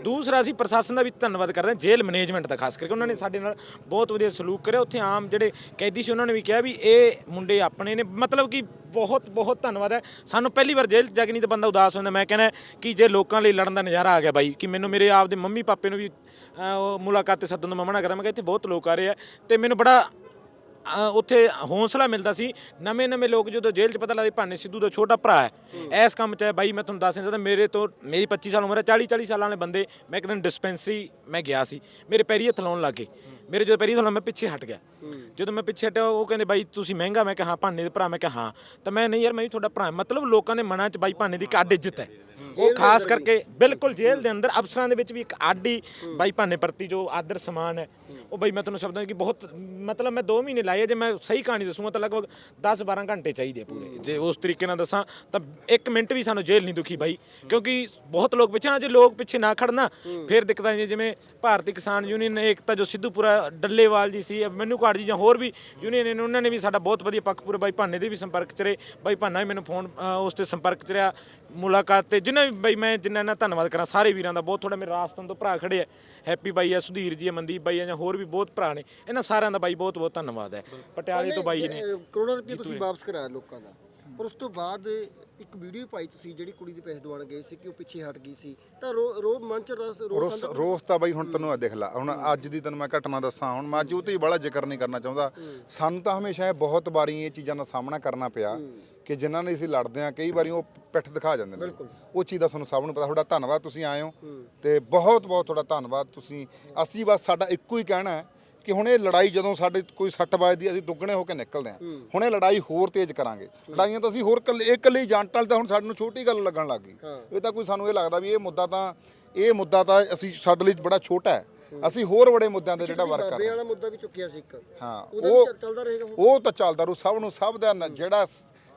ਦੂਸਰਾ ਅਸੀਂ ਪ੍ਰਸ਼ਾਸਨ ਦਾ ਵੀ ਧੰਨਵਾਦ ਕਰਦੇ ਹਾਂ ਜੇਲ੍ਹ ਮੈਨੇਜਮੈਂਟ ਦਾ ਖਾਸ ਕਰਕੇ ਉਹਨਾਂ ਨੇ ਸਾਡੇ ਨਾਲ ਬਹੁਤ ਵਧੀਆ ਸਲੂਕ ਕਰਿਆ। ਉੱਥੇ ਆਮ ਜਿਹੜੇ ਕੈਦੀ ਸੀ ਉਹਨਾਂ ਨੇ ਵੀ ਕਿਹਾ ਵੀ ਇਹ ਮੁੰਡੇ ਆਪਣੇ ਨੇ। ਮਤਲਬ ਕਿ ਬਹੁਤ ਬਹੁਤ ਧੰਨਵਾਦ ਹੈ ਸਾਨੂੰ ਪਹਿਲੀ ਵਾਰ ਜੇਲ੍ਹ 'ਚ ਜਾ ਕੇ ਨਹੀਂ ਤਾਂ ਬੰਦਾ ਉਦਾਸ ਹੁੰਦਾ। ਮੈਂ ਕਹਿੰਦਾ ਕਿ ਜੇ ਲੋਕਾਂ ਲਈ ਲੜਨ ਦਾ ਨਜ਼ਾਰਾ ਆ ਗਿਆ ਬਾਈ ਕਿ ਮੈਨੂੰ ਮੇਰੇ ਆਪ ਦੇ ਮੰਮੀ ਪਾਪੇ ਨੂੰ ਵੀ ਅਹ, ਉਹ ਮੁਲਾਕਾਤ ਤੇ ਸੱਦਣ ਤੋਂ ਮੈਂ ਮਨਾ ਕਰਾਂ। ਮੈਂ ਕਿਹਾ ਇੱਥੇ ਬਹੁਤ ਲੋਕ ਆ ਰਹੇ ਆ ਤੇ ਮੈਨੂੰ ਬੜਾ ਉੱਥੇ ਹੌਸਲਾ ਮਿਲਦਾ ਸੀ। ਨਵੇਂ ਨਵੇਂ ਲੋਕ ਜਦੋਂ ਜੇਲ੍ਹ 'ਚ ਪਤਾ ਲੱਗਦਾ ਭਾਨੇ ਸਿੱਧੂ ਦਾ ਛੋਟਾ ਭਰਾ ਹੈ। ਇਸ ਕੰਮ 'ਚ ਹੈ ਬਾਈ ਮੈਂ ਤੁਹਾਨੂੰ ਦੱਸ ਨਹੀਂ ਸਕਦਾ ਮੇਰੇ ਤੋਂ ਮੇਰੀ 25 ਸਾਲ ਉਮਰ ਹੈ 40 40 ਸਾਲਾਂ ਵਾਲੇ ਬੰਦੇ ਮੈਂ ਇੱਕ ਦਿਨ ਡਿਸਪੈਂਸਰੀ ਮੈਂ ਗਿਆ ਸੀ। ਮੇਰੇ ਪੈਰੀ ਹੱਥ ਲਾਉਣ ਲੱਗੇ ਮੇਰੇ ਜਦੋਂ ਪੈਰੀ ਹੱਥ ਮੈਂ ਪਿੱਛੇ ਹਟ ਗਿਆ। ਜਦੋਂ ਮੈਂ ਪਿੱਛੇ ਹਟਿਆ ਉਹ ਕਹਿੰਦੇ ਬਾਈ ਤੁਸੀਂ ਮਹਿੰਗਾ? ਮੈਂ ਕਿਹਾ ਹਾਂ ਭਾਨੇ ਦੇ ਭਰਾ। ਮੈਂ ਕਿਹਾ ਹਾਂ। ਤਾਂ ਮੈਂ ਨਹੀਂ ਯਾਰ ਮੈਂ ਵੀ ਤੁਹਾਡਾ ਭਰਾ ਮਤਲਬ ਲੋਕਾਂ ਦੇ ਮਨਾਂ 'ਚ ਬਾਈ ਭਾਨੇ ਦੀ ਅੱਡ ਇੱਜ਼ਤ ਹੈ। ਉਹ ਖਾਸ ਕਰਕੇ ਬਿਲਕੁਲ ਜੇਲ੍ਹ ਦੇ ਅੰਦਰ ਅਫਸਰਾਂ ਦੇ ਵਿੱਚ ਵੀ ਇੱਕ ਆਡੀ ਬਾਈ ਭਾਨੇ ਪ੍ਰਤੀ ਜੋ ਆਦਰ ਸਮਾਨ ਹੈ ਉਹ ਬਾਈ ਮੈਂ ਤੁਹਾਨੂੰ ਸ਼ਬਦਾਂ ਕਿ ਬਹੁਤ ਮਤਲਬ ਮੈਂ 2 ਮਹੀਨੇ ਲਾਏ ਜੇ ਮੈਂ ਸਹੀ ਕਹਾਣੀ ਦੱਸੂਗਾ ਤਾਂ ਲਗਭਗ 10 12 ਘੰਟੇ ਚਾਹੀਦੇ ਪੂਰੇ। ਜੇ ਉਸ ਤਰੀਕੇ ਨਾਲ ਦੱਸਾਂ ਤਾਂ 1 ਮਿੰਟ ਵੀ ਸਾਨੂੰ ਜੇਲ੍ਹ ਨਹੀਂ ਦੁਖੀ ਬਾਈ ਕਿਉਂਕਿ ਬਹੁਤ ਲੋਕ ਪਿੱਛੇ ਆ ਜੇ ਲੋਕ ਪਿੱਛੇ ਨਾ ਖੜਨਾ ਫਿਰ ਦਿੱਕਤਾਂ ਜਿਵੇਂ ਭਾਰਤੀ ਕਿਸਾਨ ਯੂਨੀਅਨ ਏਕਤਾ ਜੋ ਸਿੱਧੂਪੁਰਾ ਡੱਲੇਵਾਲ ਜੀ ਸੀ ਮੈਨੂੰ ਕਾਰਡ ਜੀ ਜਾਂ ਹੋਰ ਵੀ ਯੂਨੀਅਨ ਨੇ ਉਹਨਾਂ ਨੇ ਵੀ ਸਾਡਾ ਬਹੁਤ ਵਧੀਆ ਪੱਖ ਪੂਰੇ ਬਾਈ ਭਾਨੇ ਦੇ ਵੀ ਸੰਪਰਕ ਚ ਰਹੇ ਬਾਈ ਭਾਨਾ ਵੀ ਮੈਨੂੰ ਫੋਨ ਉਸ ਤੇ ਸੰਪਰਕ ਚ ਰਿਹਾ ਮੁਲਾਕਾਤ ਤੇ ਜਿੰਨਾ ਵੀ ਬਾਈ ਮੈਂ ਜਿੰਨਾ ਨਾਲ ਧੰਨਵਾਦ ਕਰਾਂ ਸਾਰੇ ਵੀਰਾਂ ਦਾ ਬਹੁਤ ਥੋੜਾ ਮੇਰੇ ਰਾਜਸਥਾਨ ਤੋਂ ਭਰਾ ਖੜੇ ਆ। ਹੈਪੀ ਬਾਈ ਆ ਸੁਧੀਰ ਜੀ ਆ ਮਨਦੀਪ ਬਾਈ ਆ ਜਾਂ ਹੋਰ ਵੀ ਬਹੁਤ ਭਰਾ ਨੇ। ਇਹਨਾਂ ਸਾਰਿਆਂ ਦਾ ਬਾਈ ਬਹੁਤ ਬਹੁਤ ਧੰਨਵਾਦ ਹੈ। ਪਟਿਆਲੇ ਤੋਂ ਬਾਈ ਨੇ।
ਕਰੋੜਾਂ ਰੁਪਏ ਤੁਸੀਂ ਵਾਪਸ ਕਰਾਇਆ ਲੋਕਾਂ ਦਾ। ਪਰ ਉਸ ਤੋਂ ਬਾਅਦ ਇੱਕ ਵੀਡੀਓ ਪਾਈ ਤੁਸੀਂ ਜਿਹੜੀ ਕੁੜੀ ਦੇ ਪੈਸੇ ਦਵਾਉਣ ਗਏ ਸੀ ਕਿ ਉਹ ਪਿੱਛੇ ਹਟ ਗਈ ਸੀ। ਤਾਂ ਰੋ ਰੋ ਮੰਚ ਰਸ ਰੋਸ
ਰੋਸ ਰੋਸ ਤਾਂ ਬਾਈ ਹੁਣ ਤੈਨੂੰ ਆ ਦੇਖ ਲਾ ਹੁਣ ਅੱਜ ਦੀ ਤੈਨੂੰ ਮੈਂ ਘਟਨਾ ਦੱਸਾਂ ਹੁਣ ਮੈਂ ਅੱਜ ਉਹ ਤੇ ਹੀ ਬੜਾ ਜ਼ਿਕਰ ਨਹੀਂ ਕਰਨਾ ਚਾਹੁੰਦਾ। ਸਾਨੂੰ ਤਾਂ ਹਮੇਸ਼ਾ ਇਹ ਬਹੁਤ ਵਾਰੀ ਇਹ ਚੀਜ਼ਾਂ ਦਾ ਸਾਹਮਣਾ ਕਰਨਾ ਪਿਆ। ਕਿ ਜਿਨ੍ਹਾਂ ਨੇ ਅਸੀਂ ਲੜਦੇ ਆ ਕਈ ਵਾਰੀ ਉਹ ਪਿੱਠ ਦਿਖਾ ਜਾਂਦੇ ਨੇ। ਉਹ ਚੀਜ਼ ਦਾ ਤੁਹਾਨੂੰ ਸਭ ਨੂੰ ਪਤਾ ਤੁਹਾਡਾ ਧੰਨਵਾਦ ਤੁਸੀਂ ਆਏ ਹੋ। ਤੇ ਬਹੁਤ ਬਹੁਤ ਤੁਹਾਡਾ ਧੰਨਵਾਦ ਤੁਸੀਂ ਅਸੀਂ ਬਸ ਸਾਡਾ ਇੱਕੋ ਹੀ ਕਹਿਣਾ ਹੈ ਕਿ ਹੁਣ ਇਹ ਲੜਾਈ ਜਦੋਂ ਸਾਡੇ ਕੋਈ ਸੱਟ ਵੱਜਦੀ ਅਸੀਂ ਦੁੱਗਣੇ ਹੋ ਕੇ ਨਿਕਲਦੇ ਹਾਂ। ਹੁਣ ਇਹ ਲੜਾਈ ਹੋਰ ਤੇਜ਼ ਕਰਾਂਗੇ। ਲੜਾਈਆਂ ਤਾਂ ਅਸੀਂ ਹੋਰ ਇਕੱਲੇ ਇਹ ਇਕੱਲੇ ਹੀ ਜੰਟ ਵਾਲੀ ਤਾਂ ਹੁਣ ਸਾਨੂੰ ਛੋਟੀ ਗੱਲ ਲੱਗਣ ਲੱਗ ਗਈ। ਇਹ ਤਾਂ ਕੋਈ ਸਾਨੂੰ ਇਹ ਲੱਗਦਾ ਵੀ ਇਹ ਮੁੱਦਾ ਤਾਂ ਇਹ ਮੁੱਦਾ ਤਾਂ ਅਸੀਂ ਸਾਡੇ ਲਈ ਬੜਾ ਛੋਟਾ ਹੈ। ਅਸੀਂ ਹੋਰ ਬੜੇ ਮੁੱਦਿਆਂ ਤੇ ਜਿਹੜਾ ਵਰਕ
ਬਾਬੇ
ਕਰਦੇ
ਵਾਲਾ ਮੁੱਦਾ ਵੀ ਚੁੱਕਿਆ ਸੀ ਇੱਕ।
ਹਾਂ
ਉਹਦਾ ਵੀ
ਉਹ
ਚੱਲ- ਚੱਲਦਾ ਰਹੇਗਾ?
ਉਹ ਤਾਂ ਚੱਲਦਾ ਰੂ ਸਭ ਨੂੰ ਸਭ ਦਾ ਨ- ਜਿਹੜਾ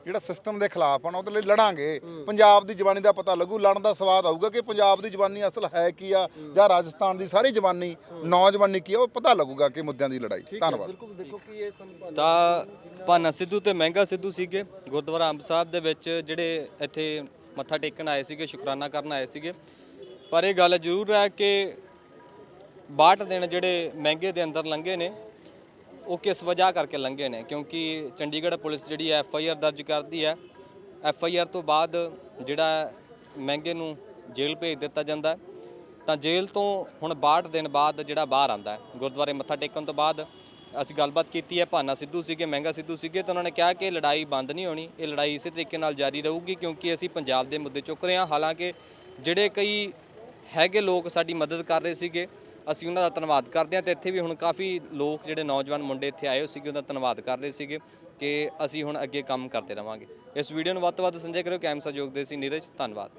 ਜਿਹੜਾ ਸਿਸਟਮ ਦੇ ਖਿਲਾਫ ਆ ਨਾ ਉਹਦੇ ਲਈ ਲੜਾਂਗੇ। ਪੰਜਾਬ ਦੀ ਜਵਾਨੀ ਦਾ ਪਤਾ ਲੱਗੂ ਲੜਨ ਦਾ ਸਵਾਦ ਆਊਗਾ ਕਿ ਪੰਜਾਬ ਦੀ ਜਵਾਨੀ ਅਸਲ ਹੈ ਕੀ ਆ ਜਾਂ ਰਾਜਸਥਾਨ ਦੀ ਸਾਰੀ ਜਵਾਨੀ ਨੌਜਵਾਨੀ ਕੀ ਆ ਉਹ ਪਤਾ ਲੱਗੂਗਾ ਕਿ ਮੁੱਦਿਆਂ ਦੀ ਲੜਾਈ। ਧੰਨਵਾਦ।
ਬਿਲਕੁਲ ਦੇਖੋ ਕਿ ਇਹ ਸੰਭਾਲ
ਤਾਂ ਭਾਨਾ ਸਿੱਧੂ ਤੇ ਮਹਿੰਗਾ ਸਿੱਧੂ ਸੀਗੇ। ਗੁਰਦੁਆਰਾ ਅੰਬ ਸਾਹਿਬ ਦੇ ਵਿੱਚ ਜਿਹੜੇ ਇੱਥੇ ਮੱਥਾ ਟੇਕਣ ਆਏ ਸੀਗੇ ਸ਼ੁਕਰਾਨਾ ਕਰਨ ਆਏ ਸੀਗੇ। ਪਰ ਇਹ ਗੱਲ ਜ਼ਰੂਰ ਹੈ ਕਿ 62 ਦਿਨ ਜਿਹੜੇ ਮਹਿੰਗੇ ਦੇ ਅੰਦਰ ਲੰਘੇ ਨੇ ਉਹ ਕਿਸ ਵਜ੍ਹਾ ਕਰਕੇ ਲੰਘੇ ਨੇ? ਕਿਉਂਕਿ ਚੰਡੀਗੜ੍ਹ ਪੁਲਿਸ ਜਿਹੜੀ ਐਫ ਆਈ ਆਰ ਦਰਜ ਕਰਦੀ ਹੈ। ਐਫ ਆਈ ਆਰ ਤੋਂ ਬਾਅਦ ਜਿਹੜਾ ਮਹਿੰਗੇ ਨੂੰ ਜੇਲ੍ਹ ਭੇਜ ਦਿੱਤਾ ਜਾਂਦਾ ਤਾਂ ਜੇਲ੍ਹ ਤੋਂ ਹੁਣ 62 ਦਿਨ ਬਾਅਦ ਜਿਹੜਾ ਬਾਹਰ ਆਂਦਾ ਗੁਰਦੁਆਰੇ ਮੱਥਾ ਟੇਕਣ ਤੋਂ ਬਾਅਦ ਅਸੀਂ ਗੱਲਬਾਤ ਕੀਤੀ ਹੈ। ਭਾਨਾ ਸਿੱਧੂ ਸੀਗੇ, ਮਹਿੰਗਾ ਸਿੱਧੂ ਸੀਗੇ ਤਾਂ ਉਹਨਾਂ ਨੇ ਕਿਹਾ ਕਿ ਇਹ ਲੜਾਈ ਬੰਦ ਨਹੀਂ ਹੋਣੀ। ਇਹ ਲੜਾਈ ਇਸੇ ਤਰੀਕੇ ਨਾਲ ਜਾਰੀ ਰਹੂਗੀ ਕਿਉਂਕਿ ਅਸੀਂ ਪੰਜਾਬ ਦੇ ਮੁੱਦੇ ਚੁੱਕ ਰਹੇ ਹਾਂ। ਹਾਲਾਂਕਿ ਜਿਹੜੇ ਕਈ ਹੈਗੇ ਲੋਕ ਸਾਡੀ ਮਦਦ ਕਰ ਰਹੇ ਸੀਗੇ ਅਸੀਂ ਉਹਨਾਂ ਦਾ ਧੰਨਵਾਦ ਕਰਦੇ ਹਾਂ ਤੇ ਇੱਥੇ ਵੀ ਹੁਣ ਕਾਫੀ ਲੋਕ ਜਿਹੜੇ ਨੌਜਵਾਨ ਮੁੰਡੇ ਇੱਥੇ ਆਏ ਹੋ ਸੀਗੇ, ਉਹਨਾਂ ਦਾ ਧੰਨਵਾਦ ਕਰ ਰਹੇ ਸੀਗੇ ਕਿ ਅਸੀਂ ਹੁਣ ਅੱਗੇ ਕੰਮ ਕਰਦੇ ਰਵਾਂਗੇ। ਇਸ ਵੀਡੀਓ ਨੂੰ ਵੱਧ ਤੋਂ ਵੱਧ ਸੰਜੇ ਕਰਿਓ, ਕੈਮ ਸਹਿਯੋਗ ਦੇ ਸੀ ਨੀਰਜ, ਧੰਨਵਾਦ।